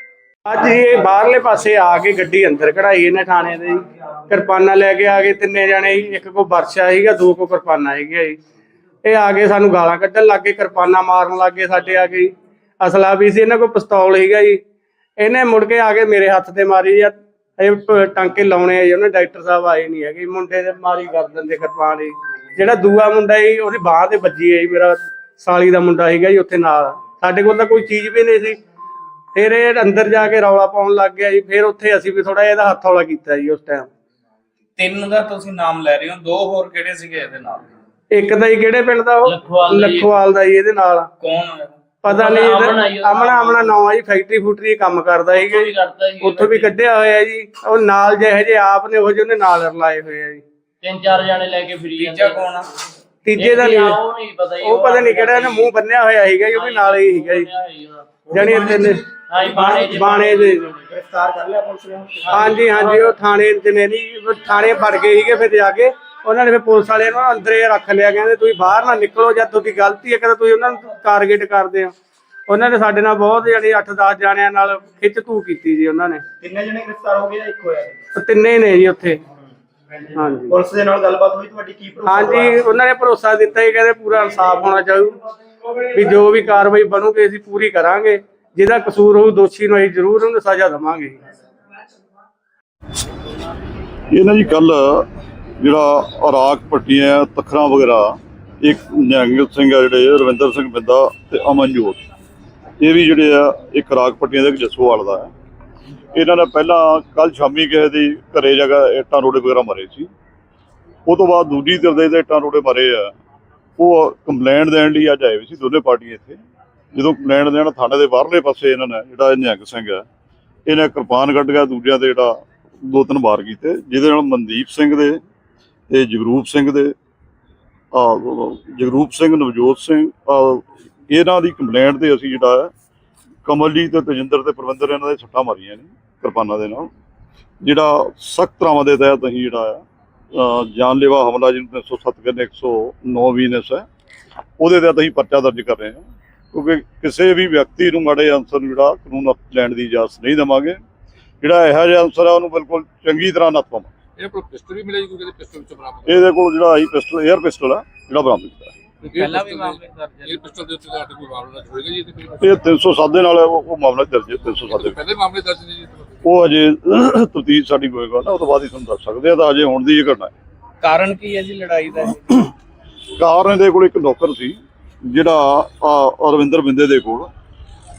ਅੱਜ ਇਹ ਬਾਹਰਲੇ ਪਾਸੇ ਆ ਕੇ ਗੱਡੀ ਅੰਦਰ ਕਢਾਈ ਇਹਨੇ ਥਾਣੇ ਦੇ ਜੀ। ਕਿਰਪਾਨਾਂ ਲੈ ਕੇ ਆ ਗਏ ਤਿੰਨੇ ਜਣੇ ਜੀ। ਇੱਕ ਕੋ ਵਰਸ਼ਾ ਸੀਗਾ, ਦੋ ਕੋ ਕਿਰਪਾਨਾਂ ਹੈਗੀਆਂ ਜੀ। ਇਹ ਆ ਕੇ ਸਾਨੂੰ ਗਾਲਾਂ ਕੱਢਣ ਲੱਗ ਗਏ, ਕਿਰਪਾਨਾਂ ਮਾਰਨ ਲੱਗ ਗਏ ਸਾਡੇ ਆ ਕੇ ਅਸਲਾ ਵੀ ਸੀ, ਇਹਨਾਂ ਕੋਲ ਪਿਸਤੌਲ ਸੀਗਾ ਜੀ। ਇਹਨੇ ਮੁੜ ਕੇ ਆ ਕੇ ਮੇਰੇ ਹੱਥ ਤੇ ਮਾਰੀ ਆ ਇਹ ਟਾਂਕੇ ਲਾਉਣੇ ਆ ਜੀ, ਉਹਨੇ ਡਾਕਟਰ ਸਾਹਿਬ ਆਏ ਨਹੀਂ ਹੈਗੇ। ਮੁੰਡੇ ਦੇ ਮਾਰੀ ਕਰ ਦਿੰਦੇ ਕਿਰਪਾਨ ਜੀ। ਜਿਹੜਾ ਦੂਆ ਮੁੰਡਾ ਜੀ, ਉਹਦੀ ਬਾਹ ਤੇ ਵੱਜੀ ਹੈ ਜੀ। ਮੇਰਾ ਸਾਲੀ ਦਾ ਮੁੰਡਾ ਸੀਗਾ ਜੀ, ਉੱਥੇ ਨਾਲ। ਸਾਡੇ ਕੋਲ ਤਾਂ ਕੋਈ ਚੀਜ਼ ਵੀ ਨਹੀਂ ਸੀ। ਫਿਰ ਇਹ ਅੰਦਰ ਜਾ ਕੇ ਰੌਲਾ ਪਾਉਣ ਲੱਗ ਗਿਆ ਜੀ ਫਿਰ ਉੱਥੇ ਅਸੀਂ ਵੀ ਥੋੜਾ ਇਹਦਾ ਹੱਥ ਹੌਲਾ ਕੀਤਾ ਜੀ ਉਸ ਟਾਈਮ ਤਿੰਨ ਦਾ ਤੁਸੀਂ ਨਾਮ ਲੈ ਰਹੇ ਹੋ ਦੋ ਹੋਰ ਕਿਹੜੇ ਸੀਗੇ ਇਹਦੇ ਨਾਲ? ਇੱਕ ਤਾਂ ਜੀ ਕਿਹੜੇ ਪਿੰਡ ਦਾ ਉਹ? ਲੱਖੋਵਾਲ ਦਾ ਜੀ। ਲੱਖੋਵਾਲ ਦਾ ਜੀ ਇਹਦੇ ਨਾਲ। ਕੌਣ? ਹੋਇਆ? ਪਤਾ ਨਹੀਂ ਅਮਨ ਆ ਜੀ ਉਹਦਾ ਅਮਨਾ ਅਮਨਾ ਨਾਂ ਆ ਜੀ ਫੈਕਟਰੀ ਫੂਟਰੀ ਕੰਮ ਕਰਦਾ ਸੀਗਾ ਜੀ। ਕਰਦਾ ਸੀ। ਉੱਥੋਂ ਵੀ ਕੱਢਿਆ ਹੋਇਆ ਜੀ। ਉਹ ਨਾਲ ਜਿਹੇ ਜੇ ਆਪ ਨੇ ਉਹ ਜਿਹੇ ਉਹਨੇ ਨਾਲ ਰਲਾਏ ਹੋਏ ਆ ਜੀ। ਤਿੰਨ ਚਾਰ ਜਾਣੇ ਲੈ ਕੇ ਫਿਰੀ ਤੀਜਾ ਕੌਣ ਆ? ਤੀਜੇ ਦਾ ਨਹੀਂ। ਉਹ ਨਹੀਂ ਪਤਾ ਜੀ ਉਹ ਪਤਾ ਨਹੀਂ ਕਿਹੜਾ ਇਹਨੇ ਮੂੰਹ ਬੰਨਿਆ ਹੋਇਆ ਸੀਗਾ ਜੀ ਉਹ ਵੀ ਨਾਲ ਹੀ ਸੀਗਾ ਜੀ। ਜਾਨੀ ਇੱਥੇ ਨੇ ਹਾਂ। ਜੀ, ਬਾਣੇ ਚ- ਬਾਣੇ ਦੇ। ਗ੍ਰਿਫਤਾਰ ਕਰ ਲਿਆ ਪੁਲਿਸ ਨੇ। ਹੁਣ? ਹਾਂਜੀ ਹਾਂਜੀ ਉਹ ਥਾਣੇ ਨਹੀਂ ਥਾਣੇ ਵੜ ਗਏ ਸੀਗੇ ਫਿਰ ਜਾ ਕੇ। ਉਹਨਾਂ ਨੇ ਫਿਰ ਪੁਲਿਸ ਵਾਲਿਆਂ ਨੂੰ ਅੰਦਰੇ ਰੱਖ ਲਿਆ ਕਹਿੰਦੇ ਤੁਸੀਂ ਬਾਹਰ ਨਾ ਨਿਕਲੋ ਜਾਂ ਤੁਹਾਡੀ ਗਲਤੀ ਹੈ ਕਹਿੰਦੇ ਤੁਸੀਂ ਉਹਨਾਂ ਨੂੰ ਟਾਰਗੇਟ ਕਰਦੇ ਹੋ। ਉਹਨਾਂ ਨੇ ਸਾਡੇ ਨਾਲ ਬਹੁਤ ਜਾਨੀ 8-10 ਜਾਣਿਆਂ ਨਾਲ ਖਿੱਚ ਧੂ ਕੀਤੀ ਜੀ ਉਹਨਾਂ ਨੇ। ਤਿੰਨੇ ਜਣੇ ਗ੍ਰਿਫਤਾਰ ਹੋ ਗਏ ਜਾਂ ਇੱਕ ਹੋਇਆ ਜੀ? ਤਿੰਨੇ ਹੀ ਨੇ ਜੀ ਉੱਥੇ। ਹਾਂਜੀ। ਪੁਲਿਸ ਦੇ ਨਾਲ ਗੱਲਬਾਤ ਹੋਈ ਤੁਹਾਡੀ ਕੀ ਭਰੋਸਾ ਹਾਂਜੀ ਉਹਨਾਂ ਨੇ ਭਰੋਸਾ ਦਿੱਤਾ ਹੀ ਕਹਿੰਦੇ ਪੂਰਾ ਇਨਸਾਫ ਹੋਣਾ ਚਾਹੀਦਾ ਵੀ ਜੋ ਵੀ ਕਾਰਵਾਈ ਬਣੂਗੀ ਅਸੀਂ ਪੂਰੀ ਕਰਾਂਗੇ। ਜਿਹਦਾ ਕਸੂਰ ਹੋਊ ਦੋਸ਼ੀ ਨੂੰ ਅਸੀਂ ਜ਼ਰੂਰ ਉਹਨੂੰ ਸਜ਼ਾ ਦੇਵਾਂਗੇ। ਇਹ ਨਾ ਜੀ ਕੱਲ ਜਿਹੜਾ ਰਾਖ ਪੱਟੀਆਂ, ਤਖਰਾਂ ਵਗੈਰਾ, ਇੱਕ ਨਿਹੰਗ ਸਿੰਘ ਆ ਜਿਹੜੇ, ਰਵਿੰਦਰ ਸਿੰਘ ਬਿੰਦਾ ਤੇ ਅਮਨਜੋਤ ਇਹ ਵੀ ਜਿਹੜੇ ਆ, ਇੱਕ ਰਾਖ ਪੱਟੀਆਂ ਦੇ ਇੱਕ ਜੱਸੋਵਾਲ ਦਾ ਹੈ। ਇਹਨਾਂ ਨੇ ਪਹਿਲਾਂ ਕੱਲ ਸ਼ਾਮੀ ਕਿਸੇ ਦੀ ਘਰੇ ਜਗ੍ਹਾ ਇੱਟਾਂ ਰੋੜੇ ਵਗੈਰਾ ਮਾਰੇ ਸੀ। ਉਹ ਤੋਂ ਬਾਅਦ ਦੂਜੀ ਧਿਰ ਦੇ ਤੇ ਇੱਟਾਂ ਰੋੜੇ ਮਾਰੇ ਆ। ਉਹ ਕੰਪਲੇਂਟ ਦੇਣ ਲਈ ਅੱਜ ਆਏ ਹੋਏ ਸੀ ਦੋਨੇ ਪਾਰਟੀਆਂ ਇੱਥੇ। ਜਦੋਂ ਲੈਣ ਦੇਣ ਥਾਣੇ ਦੇ ਬਾਹਰਲੇ ਪਾਸੇ ਇਹਨਾਂ ਨੇ, ਜਿਹੜਾ ਇਹ ਨਿਹੰਗ ਸਿੰਘ ਹੈ, ਇਹਨੇ ਕਿਰਪਾਨ ਕੱਢ ਗਿਆ ਦੂਜਿਆਂ ਤੇ ਜਿਹੜਾ ਦੋ ਤਿੰਨ ਵਾਰ ਕੀਤੇ, ਜਿਹਦੇ ਨਾਲ ਮਨਦੀਪ ਸਿੰਘ ਦੇ ਤੇ ਜਗਰੂਪ ਸਿੰਘ ਦੇ, ਆ, ਜਗਰੂਪ ਸਿੰਘ, ਨਵਜੋਤ ਸਿੰਘ ਇਹਨਾਂ ਦੀ ਕੰਪਲੇਂਟ ਤੇ ਅਸੀਂ ਜਿਹੜਾ ਹੈ, ਕਮਲਜੀਤ ਤੇ ਤਜਿੰਦਰ ਤੇ ਪ੍ਰਬੰਧਰ ਇਹਨਾਂ ਦੇ ਸੱਟਾਂ ਮਾਰੀਆਂ ਨੇ ਕਿਰਪਾਨਾਂ ਦੇ ਨਾਲ। ਜਿਹੜਾ ਸਖਤ ਤਰ੍ਹਾਂ ਦੇ ਤਹਿਤ ਅਸੀਂ ਜਿਹੜਾ ਆ ਜਾਨਲੇਵਾ ਹਮਲਾ ਜਿਹਨੂੰ 307 ਕਹਿੰਦੇ 109 ਵੀਨਸ ਹੈ, ਉਹਦੇ ਤਹਿਤ ਅਸੀਂ ਪਰਚਾ ਦਰਜ ਕਰ ਰਹੇ ਹਾਂ। ਕਿਉਂਕਿ ਕਿਸੇ ਵੀ ਵਿਅਕਤੀ ਨੂੰ ਮਾੜੇ ਅਨਸਰ ਨੂੰ ਜਿਹੜਾ ਕਾਨੂੰਨ ਲੈਣ ਦੀ ਇਜਾਜ਼ਤ ਨਹੀਂ ਦੇਵਾਂਗੇ ਜਿਹੜਾ ਇਹੋ ਜਿਹਾ ਅਨਸਰ ਹੈ ਉਹਨੂੰ ਬਿਲਕੁਲ ਚੰਗੀ ਤਰ੍ਹਾਂ ਨੱਥ ਪਾਵਾਂਗੇ ਇਹ ਕੋਲ ਪਿਸਟਲ ਵੀ ਮਿਲਿਆ ਜੀ ਕੋਈ ਕਹਿੰਦੇ ਪਿਸਟਲ ਵਿੱਚ ਬਰਾਮਦ ਇਹਦੇ ਕੋਲ ਜਿਹੜਾ ਆਈ ਪਿਸਟਲ 에ਅਰ ਪਿਸਟਲ ਆ ਜਿਹੜਾ ਬਰਾਮਦ ਕੀਤਾ ਹੈ। ਪਹਿਲਾਂ ਵੀ ਮਾਮਲੇ ਦਰਜ ਇਹ ਪਿਸਟਲ ਦੇ ਉੱਤੇ ਤੁਹਾਡੇ ਕੋਈ ਮਾਮਲਾ ਦਰਜ ਹੋਏਗਾ ਜੀ ਇਹਦੇ ਕੋਈ ਇਹ 307 ਦੇ ਨਾਲ ਉਹ ਉਹ ਮਾਮਲਾ ਦਰਜ ਹੈ 307 ਦੇ ਵਿੱਚ। ਪਹਿਲੇ ਮਾਮਲੇ ਦਰਜ ਨੇ ਜੀ ਇਹਦੇ ਵਿੱਚ? ਉਹ ਅਜੇ ਤਫਤੀਸ਼ ਸਾਡੀ ਹੋਏਗਾ ਨਾ ਉਹ ਤੋਂ ਬਾਅਦ ਹੀ ਤੁਹਾਨੂੰ ਦੱਸ ਸਕਦੇ ਆ ਤਾਂ ਅਜੇ ਹੁਣ ਦੀ ਇਹ ਘਟਨਾ ਹੈ ਕਾਰਨ ਕੀ ਹੈ ਜੀ ਲੜਾਈ ਦਾ? ਕਾਰਨ ਦੇ ਕੋਲ ਇੱਕ ਨੌਕਰ ਸੀ ਜਿਹੜਾ ਅਰਵਿੰਦਰ ਬਿੰਦੇ ਦੇ ਕੋਲ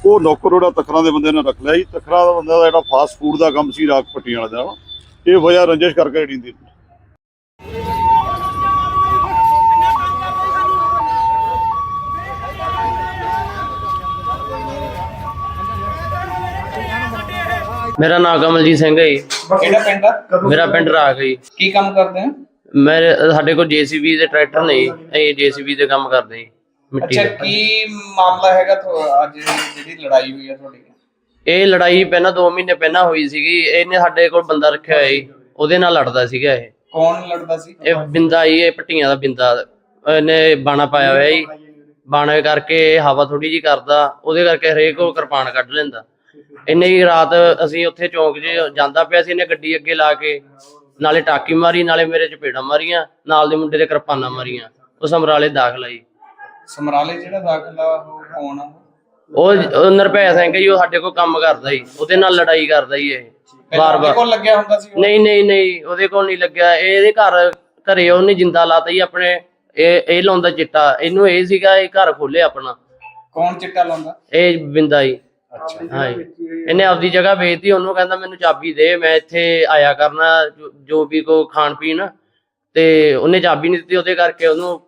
ਉਹ ਨੌਕਰ ਉਹਦਾ ਤਖਰਾਂ ਦੇ ਬੰਦੇ ਨੇ ਰੱਖ ਲਿਆ ਸੀ ਤਖਰਾਂ ਦਾ ਬੰਦਾ ਦਾ ਜਿਹੜਾ ਫਾਸਟ ਫੂਡ ਦਾ ਕੰਮ ਸੀ ਰਾਖ ਪੱਟੀਆਂ ਵਾਲੇ ਦਾ। ਇਹ ਵਜ੍ਹਾ ਰੰਜਿਸ਼ ਕਰਕੇ ਜਿਹੜੀ ਦੀ। ਮੇਰਾ ਨਾਮ ਕਮਲਜੀਤ ਸਿੰਘ ਹੈ ਜੀ। ਕਿਹੜਾ ਪਿੰਡ ਆ? ਮੇਰਾ ਪਿੰਡ ਰਾਖ ਜੀ। ਕੀ ਕੰਮ ਕਰਦੇ ਆ? ਮੇਰੇ ਸਾਡੇ ਕੋਲ ਜੀਸੀਬੀ ਦੇ ਟਰੈਕਟਰ ਨੇ ਜੀ। ਅਸੀਂ ਜੀਸੀਬੀ ਦੇ ਕੰਮ ਕਰਦੇ ਜੀ। ਮਿੱਟੀ ਅੱਛਾ ਦਾ ਕੀ ਮਾਮਲਾ ਹੈਗਾ ਤੁਹਾ- ਅੱਜ ਜਿਹੜੀ ਲੜਾਈ ਹੋਈ ਹੈ ਤੁਹਾਡੀ? ਇਹ ਲੜਾਈ ਪਹਿਲਾਂ 2 ਮਹੀਨੇ ਪਹਿਲਾਂ ਹੋਈ ਸੀਗੀ। ਇਹਨੇ ਸਾਡੇ ਕੋਲ ਬੰਦਾ ਰੱਖਿਆ ਹੋਇਆ ਜੀ ਉਹਦੇ ਨਾਲ ਲੜਦਾ ਸੀਗਾ ਇਹ। ਕੌਣ ਲੜਦਾ ਸੀ? ਇਹ ਬਿੰਦਾ ਜੀ ਇਹ ਪੱਟੀਆਂ ਦਾ ਬਿੰਦਾ। ਇਹਨੇ ਬਾਣਾ ਪਾਇਆ ਹੋਇਆ ਜੀ। ਬਾਣੇ ਕਰਕੇ ਇਹ ਹਵਾ ਥੋੜੀ ਜੀ ਕਰਦਾ। ਉਹਦੇ ਕਰਕੇ ਹਰੇਕ ਉਹ ਕਿਰਪਾਨ ਕੱਢ ਲੈਂਦਾ। ਇੰਨੇ ਹੀ ਰਾਤ ਅਸੀਂ ਉੱਥੇ ਚੌਂਕ 'ਚ ਜਾਂਦਾ ਪਿਆ ਸੀ। ਇਹਨੇ ਗੱਡੀ ਅੱਗੇ ਲਾ ਕੇ ਨਾਲੇ ਟਾਕੀ ਮਾਰੀ ਨਾਲੇ ਮੇਰੇ ਚਪੇੜਾਂ ਮਾਰੀਆਂ ਨਾਲ ਦੇ ਮੁੰਡੇ ਦੇ ਕਿਰਪਾਨਾਂ ਮਾਰੀਆਂ। ਉਹ ਸਮਰਾਲੇ ਦਾਖਲ ਆਈ ਸਮਰਾਲੇ ਜਿਹੜਾ ਦਾਖਲਾ ਉਹ ਕੌਣ ਆ? ਉਹ ਨਿਰਭੈ ਸਿੰਘ ਜੀ ਉਹ ਸਾਡੇ ਕੋਲ ਕੰਮ ਕਰਦਾ ਜੀ। ਉਹਦੇ ਨਾਲ ਲੜਾਈ ਕਰਦਾ ਜੀ ਇਹ। ਉਹਦੇ ਬਾਰ-ਬਾਰ। ਕੋਲ ਲੱਗਿਆ ਹੁੰਦਾ ਸੀ? ਨਹੀਂ ਨਹੀਂ ਨਹੀਂ ਉਹਦੇ ਕੋਲ ਨਹੀਂ ਲੱਗਿਆ। ਇਹ ਇਹਦੇ ਘਰ ਘਰੇ ਉਹਨੇ ਜਿੰਦਾ ਲਾਤਾ ਜੀ ਆਪਣੇ। ਇਹ ਇਹ ਲਾਉਂਦਾ ਚਿੱਟਾ। ਇਹਨੂੰ ਇਹ ਸੀਗਾ ਇਹ ਘਰ ਖੋਲੇ ਆਪਣਾ। ਕੌਣ ਚਿੱਟਾ ਲਾਉਂਦਾ? ਇਹ ਬਿੰਦਾ ਜੀ। ਅੱਛਾ। ਇਹਨੇ ਆਪਦੀ ਜਗ੍ਹਾ ਵੇਚਤੀ ਉਹਨੂੰ ਕਹਿੰਦਾ ਮੈਨੂੰ ਚਾਬੀ ਦੇ ਮੈਂ ਇੱਥੇ ਆਇਆ ਕਰਨਾ ਜੋ- ਵੀ ਕੋ ਖਾਣ ਪੀਣ ਤੇ ਉਹਨੇ ਚਾਬੀ ਨਹੀਂ ਦਿੱਤੀ ਉਹਦੇ ਕਰਕੇ ਉਹਨੂੰ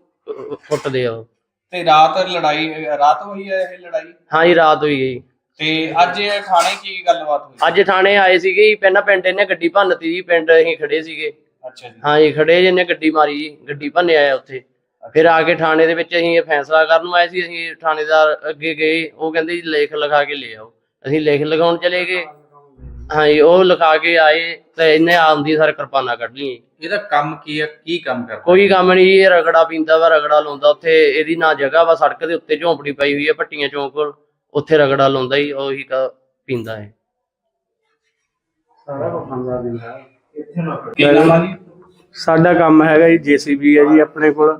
ਕੁੱਟਦੇ ਆ ਉਹ। ਤੇ ਰਾਤ ਲੜਾਈ ਰਾਤ ਹੋਈ ਹੈ ਇਹ ਲੜਾਈ? ਹਾਂ ਜੀ ਰਾਤ ਹੋਈ ਗਈ ਤੇ ਅੱਜ ਇਹ ਥਾਣੇ ਕੀ ਗੱਲਬਾਤ ਹੋਈ? ਅੱਜ ਥਾਣੇ ਆਏ ਸੀਗੇ ਜੀ ਪਹਿਲਾਂ ਪਿੰਡ ਇਹਨੇ ਗੱਡੀ ਭੰਨਤੀ ਜੀ ਪਿੰਡ ਅਸੀਂ ਖੜੇ ਸੀਗੇ। ਅੱਛਾ ਜੀ। ਹਾਂ ਜੀ ਖੜੇ ਜਿਹਨੇ ਗੱਡੀ ਮਾਰੀ ਜੀ ਗੱਡੀ ਭੰਨੇ ਆਇਆ ਉੱਥੇ। ਫਿਰ ਆ ਕੇ ਥਾਣੇ ਦੇ ਵਿੱਚ ਅਸੀਂ ਇਹ ਫੈਸਲਾ ਕਰਨ ਨੂੰ ਆਏ ਸੀ ਅਸੀਂ ਥਾਣੇਦਾਰ ਅੱਗੇ ਗਏ ਉਹ ਕਹਿੰਦੇ ਜੀ ਲੇਖ ਲਿਖਾ ਕੇ ਲੈ ਆਓ। ਅਸੀਂ ਲੇਖ ਲਗਾਉਣ ਚਲੇ ਗਏ। ਹਾਂ ਜੀ ਉਹ ਲਿਖਾ ਕੇ ਆਏ ਤੇ ਇਹਨੇ ਆਉਂਦੀ ਸਰ ਕਿਰਪਾਨਾਂ ਕੱਢ ਲਈਆਂ ਇਹਦਾ ਕੰਮ ਕੀ ਹੈ ਕੀ ਕੰਮ ਕਰਦਾ? ਕੋਈ ਕੰਮ ਨਹੀਂ ਇਹ ਰਗੜਾ ਪੀਂਦਾ ਵਾ ਰਗੜਾ ਲਾਉਂਦਾ। ਉੱਥੇ ਇਹਦੀ ਨਾ ਜਗ੍ਹਾ ਵਾ ਸੜਕ ਦੇ ਉੱਤੇ ਝੌਂਪੜੀ ਪਈ ਹੋਈ ਹੈ ਭੱਟੀਆਂ ਚੌਂਕ ਕੋਲ। ਉੱਥੇ ਰਗੜਾ ਲਾਉਂਦਾ ਹੀ ਉਹੀ ਕ- ਪੀਂਦਾ ਹੈ। ਕੀ ਨਾਮ ਆ ਜੀ ਸਾਡਾ ਕੰਮ ਹੈਗਾ ਜੀ ਜੀਸੀਬੀ ਹੈ ਜੀ ਆਪਣੇ ਕੋਲ।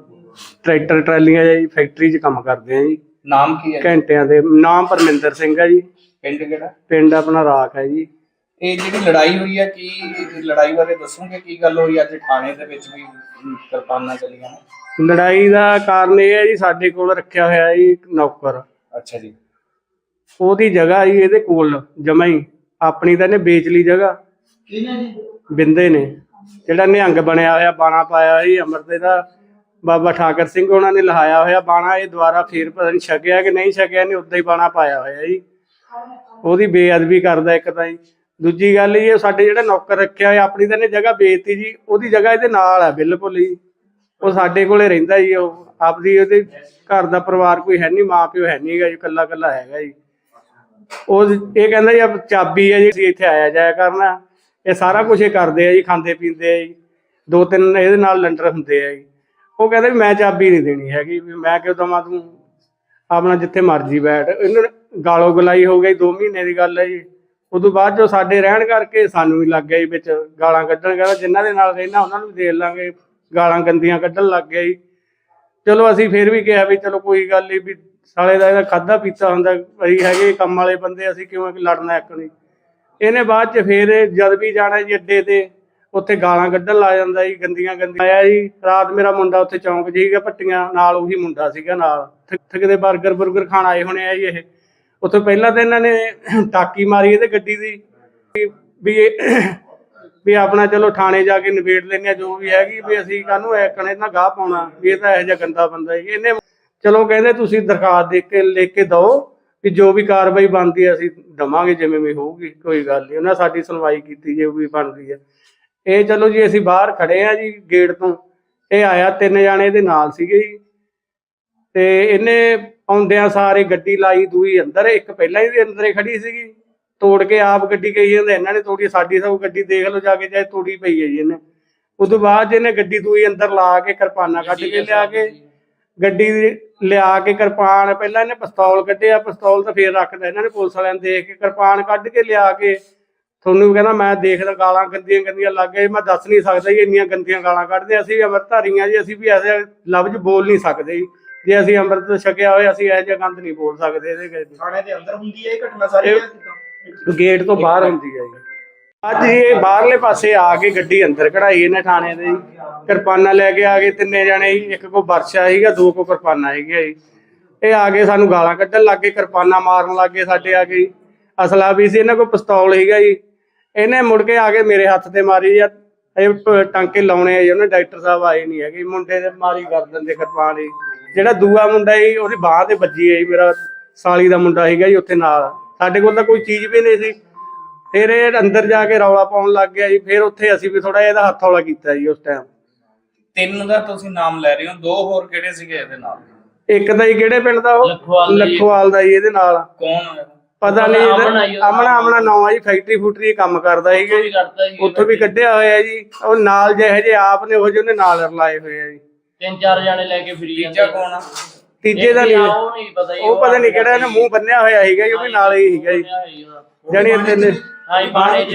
ਟਰੈਕਟਰ ਟਰਾਲੀਆਂ ਜੀ ਫੈਕਟਰੀ 'ਚ ਕੰਮ ਕਰਦੇ ਆ ਜੀ। ਨਾਮ ਕੀ ਹੈ? ਘੰਟਿਆਂ ਦੇ ਨਾਮ ਪਰਮਿੰਦਰ ਸਿੰਘ ਹੈ ਜੀ। ਪਿੰਡ ਕਿਹੜਾ? ਪਿੰਡ ਆਪਣਾ ਰਾਖ ਹੈ ਜੀ। ਇਹ ਜਿਹੜੀ ਲੜਾਈ ਹੋਈ ਹੈ ਕੀ ਲੜਾਈ ਬਾਰੇ ਦੱਸੋਗੇ? ਕੀ ਗੱਲ ਹੋਈ ਅੱਜ ਥਾਣੇ ਦੇ ਵਿੱਚ ਵੀ ਕਿਰਪਾਨਾਂ ਚੱਲੀਆਂ ਨੇ? ਲੜਾਈ ਦਾ ਕਾਰਨ ਇਹ ਹੈ ਜੀ ਸਾਡੇ ਕੋਲ ਰੱਖਿਆ ਹੋਇਆ ਜੀ ਇੱਕ ਨੌਕਰ। ਅੱਛਾ ਜੀ। ਉਹਦੀ ਜਗ੍ਹਾ ਜੀ ਇਹਦੇ ਕੋਲ ਜਮਾ ਹੀ। ਆਪਣੀ ਤਾਂ ਇਹਨੇ ਵੇਚ ਲਈ ਜਗ੍ਹਾ। ਬਿੰਦੇ ਨੇ। ਜਿਹੜਾ ਨਿਹੰਗ ਬਣਿਆ ਹੋਇਆ ਬਾਣਾ ਪਾਇਆ ਹੋਇਆ ਜੀ ਅਮਰਤੇ ਦਾ ਬਾਬਾ ਠਾਕਰ ਸਿੰਘ ਉਹਨਾਂ ਨੇ ਲਹਾਇਆ ਹੋਇਆ ਬਾਣਾ ਇਹ ਦੁਆਰਾ ਫੇਰ ਪਤਾ ਨਹੀਂ ਛਕਿਆ ਕਿ ਨਹੀਂ ਛਕਿਆ ਨੇ ਉਦਾਂ ਹੀ ਬਾਣਾ ਪਾਇਆ ਹੋਇਆ ਜੀ। ਉਹਦੀ ਬੇਅਦਬੀ ਕਰਦਾ ਇੱਕ ਤਾਂ ਜੀ। ਦੂਜੀ ਗੱਲ ਇਹ ਸਾਡੇ ਜਿਹੜਾ ਨੌਕਰ ਰੱਖਿਆ ਹੋਇਆ, ਆਪਣੀ ਤਾਂ ਇਹਨੇ ਜਗ੍ਹਾ ਵੇਚਤੀ ਜੀ, ਉਹਦੀ ਜਗ੍ਹਾ ਇਹਦੇ ਨਾਲ ਹੈ ਬਿਲਕੁਲ ਜੀ। ਉਹ ਸਾਡੇ ਕੋਲੇ ਰਹਿੰਦਾ ਜੀ, ਉਹ ਆਪਦੀ ਉਹਦੇ ਘਰ ਦਾ ਪਰਿਵਾਰ ਕੋਈ ਹੈ ਨਹੀਂ ਮਾਂ ਪਿਓ ਹੈ ਨਹੀਂਗਾ ਜੀ ਇਕੱਲਾ ਇਕੱਲਾ ਹੈਗਾ ਜੀ। ਉਹ ਇਹ ਕਹਿੰਦਾ ਜੀ ਚਾਬੀ ਹੈ ਜੀ, ਅਸੀਂ ਇੱਥੇ ਆਇਆ ਜਾਇਆ ਕਰਨਾ। ਇਹ ਸਾਰਾ ਕੁਝ ਇਹ ਕਰਦੇ ਆ ਜੀ, ਖਾਂਦੇ ਪੀਂਦੇ ਆ ਜੀ। ਦੋ ਤਿੰਨ ਇਹਦੇ ਨਾਲ ਲੰਡਰ ਹੁੰਦੇ ਆ ਜੀ। ਉਹ ਕਹਿੰਦਾ ਵੀ ਮੈਂ ਚਾਬੀ ਨਹੀਂ ਦੇਣੀ ਹੈਗੀ, ਵੀ ਮੈਂ ਕਿਉਂ ਦਵਾਂ ਤੂੰ? ਆਪਣਾ ਜਿੱਥੇ ਮਰਜ਼ੀ ਬੈਠ। ਇਹਨਾਂ ਗਾਲੋ ਗਲਾਈ ਹੋ ਗਈ 2 ਮਹੀਨੇ ਦੀ ਗੱਲ ਹੈ ਜੀ। ਉਦੋਂ ਬਾਅਦ ਜੋ ਸਾਡੇ ਰਹਿਣ ਕਰਕੇ ਸਾਨੂੰ ਵੀ ਲੱਗ ਗਿਆ ਜੀ ਵਿੱਚ ਗਾਲਾਂ ਕੱਢਣ ਕਹਿੰਦਾ ਜਿਨ੍ਹਾਂ ਦੇ ਨਾਲ ਰਹਿਣਾ, ਉਹਨਾਂ ਨੂੰ ਵੀ ਦੇ ਲਾਂਗੇ, ਗਾਲਾਂ ਗੰਦੀਆਂ ਕੱਢਣ ਲੱਗ ਗਿਆ ਜੀ। ਚਲੋ ਅਸੀਂ ਫਿਰ ਵੀ ਕਿਹਾ ਵੀ ਚਲੋ ਕੋਈ ਗੱਲ ਨਹੀਂ ਵੀ ਸਾਲੇ ਦਾ ਇਹਦਾ ਖਾਦਾ ਪੀਤਾ ਹੁੰਦਾ, ਅਸੀਂ ਹੈਗੇ ਕੰਮ ਵਾਲੇ ਬੰਦੇ, ਅਸੀਂ ਕਿਉਂ ਲੜਨਾ ਇੱਕ ਨਹੀਂ। ਇਹਨੇ ਬਾਅਦ ਚ ਫੇਰ ਜਦ ਵੀ ਜਾਣਾ ਜੀ ਅੱਡੇ ਤੇ, ਉੱਥੇ ਗਾਲਾਂ ਕੱਢਣ ਲਾ ਜਾਂਦਾ ਜੀ, ਗੰਦੀਆਂ ਗੰਦੀਆਂ। ਆਇਆ ਜੀ, ਰਾਤ ਮੇਰਾ ਮੁੰਡਾ ਉੱਥੇ ਚੌਂਕ 'ਚ ਸੀਗਾ ਪੱਟੀਆਂ ਨਾਲ ਉਹੀ ਮੁੰਡਾ ਸੀਗਾ ਨਾਲ। ਥਿਕ ਥਿਕ ਦੇ 버ਗਰ ਬੁਰਗਰ ਖਾਣ ਆਏ ਹੋਣੇ ਆ ਜੀ ਇਹ। ਉੱਥੇ ਪਹਿਲਾਂ ਤਾਂ ਇਹਨਾਂ ਨੇ ਟਾਕੀ ਮਾਰੀ ਇਹਦੇ ਗੱਡੀ ਦੀ ਵੀ- ਵੀ ਆਪਣਾ ਚਲੋ ਥਾਣੇ ਜਾ ਕੇ ਨਿਬੇੜ ਲੈਂਦੇ ਜੋ ਵੀ ਹੈਗੀ ਵੀ ਅਸੀਂ ਕਾਹਨੂੰ ਐਕਣੇ ਨਾਲ ਗਾਹ ਪਾਉਣਾ, ਵੀ ਇਹ ਤਾਂ ਇਹੋ ਜਿਹਾ ਗੰਦਾ ਬੰਦਾ ਜੀ ਇਹਨੇ ਚਲੋ ਕਹਿੰਦੇ ਤੁਸੀਂ ਦਰਖਾਸਤ ਦੇ ਕੇ, ਲਿਖ ਕੇ ਦਿਓ ਵੀ ਜੋ ਵੀ ਕਾਰਵਾਈ ਬਣਦੀ ਹੈ ਅਸੀਂ ਦਵਾਂਗੇ ਜਿਵੇਂ ਵੀ ਹੋਊਗੀ, ਕੋਈ ਗੱਲ ਨਹੀਂ। ਉਹਨਾਂ ਸਾਡੀ ਸੁਣਵਾਈ ਕੀਤੀ ਜੇ ਵੀ ਬਣਦੀ ਹੈ। ਇਹ ਚਲੋ ਜੀ ਅਸੀਂ ਬਾਹਰ ਖੜੇ ਆ ਜੀ ਗੇਟ ਤੋਂ। ਇਹ ਆਇਆ ਤਿੰਨ ਜਾਣੇ ਇਹਦੇ ਨਾਲ ਸੀਗੇ ਜੀ। ਤੇ ਇਹਨੇ ਆਉਂਦਿਆਂ ਸਾਰੇ, ਗੱਡੀ ਲਾਈ ਦੂਈ ਅੰਦਰ, ਇੱਕ ਪਹਿਲਾਂ ਹੀ ਅੰਦਰੇ ਖੜੀ ਸੀਗੀ। ਤੋੜ ਕੇ ਆਪ ਗੱਡੀ ਗਈ ਜਾਂਦੇ, ਇਹਨਾਂ ਨੇ ਤੋੜੀ, ਸਾਡੀ ਸਭ ਗੱਡੀ ਦੇਖ ਲਓ ਜਾ ਕੇ, ਚਾਹੇ ਤੋੜੀ ਪਈ ਹੈ ਜੀ ਇਹਨੇ। ਉਦੋਂ ਬਾਅਦ 'ਚ ਇਹਨੇ ਗੱਡੀ ਦੂਈ ਅੰਦਰ ਲਾ ਕੇ ਕਿਰਪਾਨਾਂ ਕੱਢ ਕੇ ਲਿਆ ਕੇ, ਗੱਡੀ ਲਿਆ ਕੇ ਕਿਰਪਾਨ, ਪਹਿਲਾਂ ਇਹਨੇ ਪਿਸਤੌਲ ਕੱਢਿਆ, ਪਿਸਤੌਲ ਤਾਂ ਫੇਰ ਰੱਖਦਾ, ਇਹਨਾਂ ਨੇ ਪੁਲਿਸ ਵਾਲਿਆਂ ਨੇ ਦੇਖ ਕੇ ਕਿਰਪਾਨ ਕੱਢ ਕੇ ਲਿਆ ਕੇ, ਤੁਹਾਨੂੰ ਕਹਿੰਦਾ ਮੈਂ ਦੇਖਦਾ ਗਾਲਾਂ ਗੰਦੀਆਂ ਗੰਦੀਆਂ ਲੱਗ ਗਏ ਮੈਂ ਦੱਸ ਨਹੀਂ ਸਕਦਾ ਜੀ ਇੰਨੀਆਂ ਗੰਦੀਆਂ ਗਾਲਾਂ ਕੱਢਦੇ ਅਸੀਂ ਵੀ ਅੰਮ੍ਰਿਤਧਾਰੀਆਂ ਜੀ, ਅਸੀਂ ਵੀ ਐਸੇ ਲਫ਼ਜ਼ ਬੋਲ ਨਹੀਂ ਸਕਦੇ ਜੀ। ਜੇ ਅਸੀਂ ਅੰਮ੍ਰਿਤ ਛਕਿਆ ਹੋਇਆ ਅਸੀਂ ਇਹੋ ਜਿਹਾ ਗੰਦ ਨਹੀਂ ਬੋਲ ਸਕਦੇ ਇਹਦੇ ਵਿੱਚ। ਥਾਣੇ ਦੇ ਅੰਦਰ ਹੁੰਦੀ ਹੈ ਇਹ ਘਟਨਾ ਸਾਰੀ ਇਹ- ਜਾਂ ਕਿੱਦਾਂ? ਗੇਟ ਤੋਂ ਬਾਹਰ ਹੁੰਦੀ ਹੈ ਜੀ। ਅੱਜ ਇਹ ਬਾਹਰਲੇ ਪਾਸੇ ਆ ਕੇ ਗੱਡੀ ਅੰਦਰ ਕਢਾਈ ਇਹਨੇ ਥਾਣੇ ਦੇ ਜੀ। ਕਿਰਪਾਨਾਂ ਲੈ ਕੇ ਆ ਗਏ ਤਿੰਨੇ ਜਣੇ ਜੀ। ਇੱਕ ਕੋ ਵਰਸ਼ਾ ਸੀਗਾ ਦੋ ਕੋ ਕਿਰਪਾਨਾਂ ਹੈਗੀਆਂ ਜੀ। ਇਹ ਆ ਕੇ ਸਾਨੂੰ ਗਾਲਾਂ ਕੱਢਣ ਲੱਗ ਗਏ ਕਿਰਪਾਨਾਂ ਮਾਰਨ ਲੱਗ ਗਏ ਸਾਡੇ ਆ ਕੇ ਜੀ। ਅਸਲਾ ਵੀ ਸੀ ਇਹਨਾਂ ਕੋਲ ਪਿਸਤੌਲ ਸੀਗਾ ਜੀ। ਇਹਨੇ ਮੁੜ ਕੇ ਆ ਕੇ ਮੇਰੇ ਹੱਥ ਤੇ ਮਾਰੀ ਜਾਂ ਇਹ ਪ- ਟਾਂਕੇ ਲਾਉਣੇ ਆ ਜੀ। ਉਹਨੇ ਡਾਕਟਰ ਸਾਹਿਬ ਆਏ ਨਹੀਂ ਹੈਗੇ। ਮੁੰਡੇ ਦੇ ਮਾਰੀ ਗਰਦਨ ਦੇ ਕਿਰਪਾਨ ਜੀ। ਜਿਹੜਾ ਦੂਆ ਮੁੰਡਾ ਜੀ ਉਹਦੀ ਬਾਹ ਤੇ ਵੱਜੀ ਹੈ ਜੀ ਮੇਰਾ ਸਾਲੀ ਦਾ ਮੁੰਡਾ ਸੀਗਾ ਜੀ ਉੱਥੇ ਨਾਲ। ਸਾਡੇ ਕੋਲ ਤਾਂ ਕੋਈ ਚੀਜ਼ ਵੀ ਨਹੀਂ ਸੀ। ਫਿਰ ਇਹ ਅੰਦਰ ਜਾ ਕੇ ਰੌਲਾ ਪਾਉਣ ਲੱਗ ਗਿਆ ਜੀ ਫਿਰ ਉੱਥੇ ਅਸੀਂ ਵੀ ਥੋੜਾ ਇਹਦਾ ਹੱਥ ਹੌਲਾ ਕੀਤਾ ਜੀ ਉਸ ਟਾਈਮ ਤਿੰਨ ਦਾ ਤੁਸੀਂ ਨਾਮ ਲੈ ਰਹੇ ਹੋ ਦੋ ਹੋਰ ਕਿਹੜੇ ਸੀਗੇ ਇਹਦੇ ਨਾਲ? ਇੱਕ ਤਾਂ ਜੀ ਕਿਹੜੇ ਪਿੰਡ ਦਾ ਉਹ? ਲੱਖੋਵਾਲ ਦਾ ਜੀ। ਜੀ ਇਹਦੇ ਨਾਲ। ਕੌਣ? ਪਤਾ ਨਹੀਂ ਅਮਨ ਆ ਜੀ ਉਹਦਾ। ਅਮਨਾ ਅਮਨਾ ਨਾਂ ਆ ਜੀ ਫੈਕਟਰੀ ਫੂਟਰੀ ਕੰਮ ਕਰਦਾ ਸੀਗਾ ਜੀ। ਸੀ ਉੱਥੋਂ ਵੀ ਕੱਢਿਆ ਹੋਇਆ ਜੀ। ਉਹ ਨਾਲ ਜਿਹੇ ਜਿਹੇ ਆਪ ਨੇ ਉਹ ਜਿਹੇ ਉਹਨੇ ਨਾਲ ਰਲਾਏ ਹੋਏ ਆ ਜੀ। ਤਿੰਨ ਚਾਰ ਜਾਣੇ ਲੈ ਕੇ ਫਿਰੀ ਤੀਜਾ ਕੌਣ ਆ? ਤੀਜੇ ਦਾ ਨਹੀਂ ਉਹ ਨਹੀਂ ਪਤਾ ਜੀ ਉਹ ਪਤਾ ਨਹੀਂ ਕਿਹੜਾ ਇਹਨੇ ਮੂੰਹ ਬੰਨਿਆ ਹੋਇਆ ਸੀਗਾ ਜੀ ਉਹ ਵੀ ਨਾਲ ਹੀ ਸੀਗਾ ਜੀ। ਬੰਨਿਆ ਹੋਇਆ ਜੀ ਉਹਦਾ। ਜਾਣੀ ਇੱਥੇ ਨੇ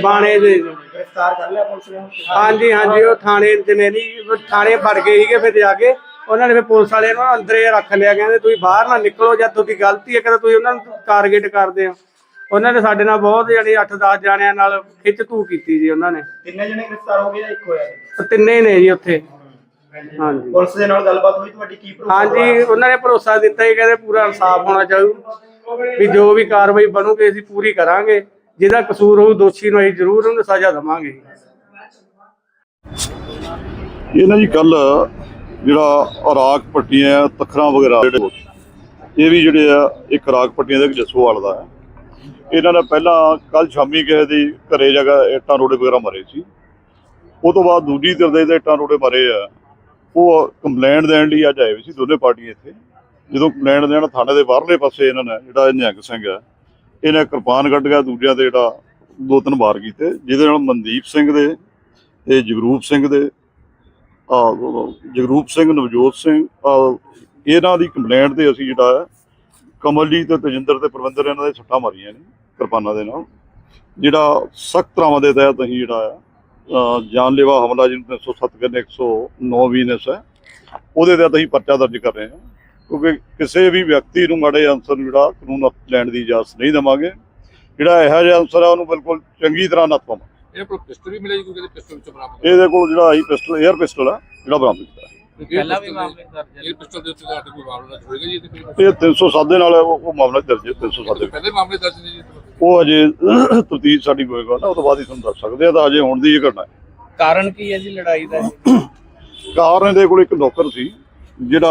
ਬਾਣੇ ਦੇ। ਗ੍ਰਿਫਤਾਰ ਕਰ ਲਿਆ ਪੁਲਿਸ ਨੇ? ਹਾਂਜੀ ਹਾਂਜੀ ਉਹ ਥਾਣੇ ਚ ਨੇ ਨਹੀਂ ਉਹ ਥਾਣੇ ਫੜ ਗਏ ਸੀਗੇ ਫਿਰ ਜਾ ਕੇ। ਉਹਨਾਂ ਨੇ ਫਿਰ ਪੁਲਿਸ ਵਾਲਿਆਂ ਨੂੰ ਅੰਦਰੇ ਰੱਖ ਲਿਆ ਕਹਿੰਦੇ ਤੁਸੀਂ ਬਾਹਰ ਨਾ ਨਿਕਲੋ ਜਾਂ ਤੁਹਾਡੀ ਗਲਤੀ ਹੈ ਕਿ ਤੁਸੀਂ ਉਹਨਾਂ ਨੂੰ ਟਾਰਗੇਟ ਕਰਦੇ ਹੋ। ਉਹਨਾਂ ਨੇ ਸਾਡੇ ਨਾਲ ਬਹੁਤ ਜਾਣੀ 8-10 ਜਾਣਿਆਂ ਨਾਲ ਖਿੱਚ ਧੂ ਕੀਤੀ ਜੀ ਉਹਨਾਂ ਨੇ। ਤਿੰਨੇ ਜਣੇ ਗ੍ਰਿਫਤਾਰ ਹੋ ਗਏ ਜਾਂ ਇੱਕ ਹੋਇਆ ਤਿੰਨੇ ਹੀ ਨੇ ਜੀ ਉੱਥੇ। ਹਾਂਜੀ। ਪੁਲਿਸ ਦੇ ਨਾਲ ਗੱਲਬਾਤ ਹੋਈ ਤੁਹਾਡੀ ਕੀ ਭਰੋਸਾ? ਹਾਂਜੀ ਉਹਨਾਂ ਨੇ ਭਰੋਸਾ ਦਿੱਤਾ ਹੀ ਕਹਿੰਦੇ ਪੂਰਾ ਇਨਸਾਫ ਹੋਣਾ ਚਾਹੀਦਾ ਵੀ ਜੋ ਵੀ ਕਾਰਵਾਈ ਬਣੂਗੀ ਅਸੀਂ ਪੂਰੀ ਕਰਾਂਗੇ। ਜਿਹਦਾ ਕਸੂਰ ਹੋਊ ਦੋਸ਼ੀ ਨੂੰ ਅਸੀਂ ਜ਼ਰੂਰ ਉਹਨੂੰ ਸਜ਼ਾ ਦੇਵਾਂਗੇ। ਇਹ ਨਾ ਜੀ ਕੱਲ ਜਿਹੜਾ ਅਰਾਕ ਪੱਟੀਆਂ ਤਖਰਾਂ ਵਗੈਰਾ ਜਿਹੜੇ ਇਹ ਵੀ ਜਿਹੜੇ ਆ ਇੱਕ ਅਰਾਕ ਪੱਟੀਆਂ ਦੇ ਜਸੋਵਾਲ ਦਾ ਹੈ। ਇਹਨਾਂ ਨੇ ਪਹਿਲਾਂ ਕੱਲ ਸ਼ਾਮੀ ਕਿਸੇ ਦੀ ਘਰੇ ਜਗ੍ਹਾ ਇੱਟਾਂ ਰੋੜੇ ਵਗੈਰਾ ਮਾਰੇ ਸੀ। ਉਹ ਤੋਂ ਬਾਅਦ ਦੂਜੀ ਧਿਰ ਦੇ ਇੱਟਾਂ ਰੋੜੇ ਮਾਰੇ ਆ। ਉਹ ਕੰਪਲੇਂਟ ਦੇਣ ਲਈ ਅੱਜ ਆਏ ਹੋਏ ਸੀ ਦੋਨੇ ਪਾਰਟੀਆਂ ਇੱਥੇ। ਜਦੋਂ ਕੰਪਲੇਂਟ ਦੇਣ ਥਾਣੇ ਦੇ ਬਾਹਰਲੇ ਪਾਸੇ ਇਹਨਾਂ ਨੇ, ਜਿਹੜਾ ਨਿਹੰਗ ਸਿੰਘ ਹੈ ਇਹਨੇ ਕਿਰਪਾਨ ਕੱਢ ਗਿਆ ਦੂਜਿਆਂ ਤੇ ਜਿਹੜਾ ਦੋ ਤਿੰਨ ਵਾਰ ਕੀਤੇ, ਜਿਹਦੇ ਨਾਲ ਮਨਦੀਪ ਸਿੰਘ ਦੇ ਤੇ ਜਗਰੂਪ ਸਿੰਘ ਦੇ ਜਗਰੂਪ ਸਿੰਘ, ਨਵਜੋਤ ਸਿੰਘ ਇਹਨਾਂ ਦੀ ਕੰਪਲੇਂਟ ਤੇ ਅਸੀਂ ਜਿਹੜਾ ਹੈ ਕਮਲਜੀਤ ਤੇ ਤਜਿੰਦਰ ਤੇ ਪ੍ਰਬੰਧਰ ਇਹਨਾਂ ਦੇ ਸੱਟਾਂ ਮਾਰੀਆਂ ਨੇ ਕਿਰਪਾਨਾਂ ਦੇ ਨਾਲ। ਜਿਹੜਾ ਸਖਤ ਤਰ੍ਹਾਂ ਦੇ ਤਹਿਤ ਅਸੀਂ ਜਿਹੜਾ ਆ ਜਾਨਲੇਵਾ ਹਮਲਾ ਜਿਹਨੂੰ 307 ਕਹਿੰਦੇ 109 ਵੀਨਸ ਹੈ ਉਹਦੇ ਤੇ ਅਸੀਂ ਪਰਚਾ ਦਰਜ ਕਰ ਰਹੇ ਹਾਂ। ਕਿਉਂਕਿ ਕਿਸੇ ਵੀ ਵਿਅਕਤੀ ਨੂੰ ਮਾੜੇ ਅਨਸਰ ਜਿਹੜਾ ਕਾਨੂੰਨ ਲੈਣ ਦੀ ਇਜਾਜ਼ਤ ਨਹੀਂ ਦੇਵਾਂਗੇ। ਜਿਹੜਾ ਇਹੋ ਜਿਹਾ ਅਨਸਰ ਹੈ ਉਹਨੂੰ ਬਿਲਕੁਲ ਚੰਗੀ ਤਰ੍ਹਾਂ ਨੱਥ ਪਾਵਾਂਗੇ। ਇਹ ਕੋਲ ਪਿਸਟਲ ਵੀ ਮਿਲਿਆ ਜੀ ਕੋਈ ਕਹਿੰਦੇ ਪਿਸਟਲ ਵਿੱਚ ਬਰਾਮਦ ਇਹਦੇ ਕੋਲ ਜਿਹੜਾ ਆਈ ਪਿਸਟਲ 에ਅਰ ਪਿਸਟਲ ਹੈ ਜਿਹੜਾ ਬਰਾਮਦ ਕੀਤਾ। ਪਹਿਲਾਂ ਵੀ ਮਾਮਲੇ ਦਰਜ ਇਹ ਪਿਸਟਲ ਦੇ ਉੱਤੇ ਤੁਹਾਡੇ ਕੋਈ ਮਾਮਲਾ ਦਰਜ ਹੋਏਗਾ ਜੀ ਇਹਦੇ ਫਿਰ ਇਹ 307 ਦੇ ਨਾਲ ਉਹ ਉਹ ਮਾਮਲਾ ਦਰਜ ਹੈ 307 ਦੇ। ਪਹਿਲੇ ਮਾਮਲੇ ਦਰਜ ਨੇ ਜੀ ਇਹਦੇ ਵਿੱਚ? ਉਹ ਅਜੇ ਤਫਤੀਸ਼ ਸਾਡੀ ਹੋਏਗਾ ਨਾ ਉਹ ਤੋਂ ਬਾਅਦ ਹੀ ਤੁਹਾਨੂੰ ਦੱਸ ਸਕਦੇ ਆ ਤਾਂ ਅਜੇ ਹੁਣ ਦੀ ਇਹ ਘਟਨਾ ਹੈ। ਕਾਰਨ ਕੀ ਹੈ ਜੀ ਲੜਾਈ ਦਾ? ਕਾਰਨ ਇਹਦੇ ਕੋਲ ਇੱਕ ਨੌਕਰ ਸੀ ਜਿਹੜਾ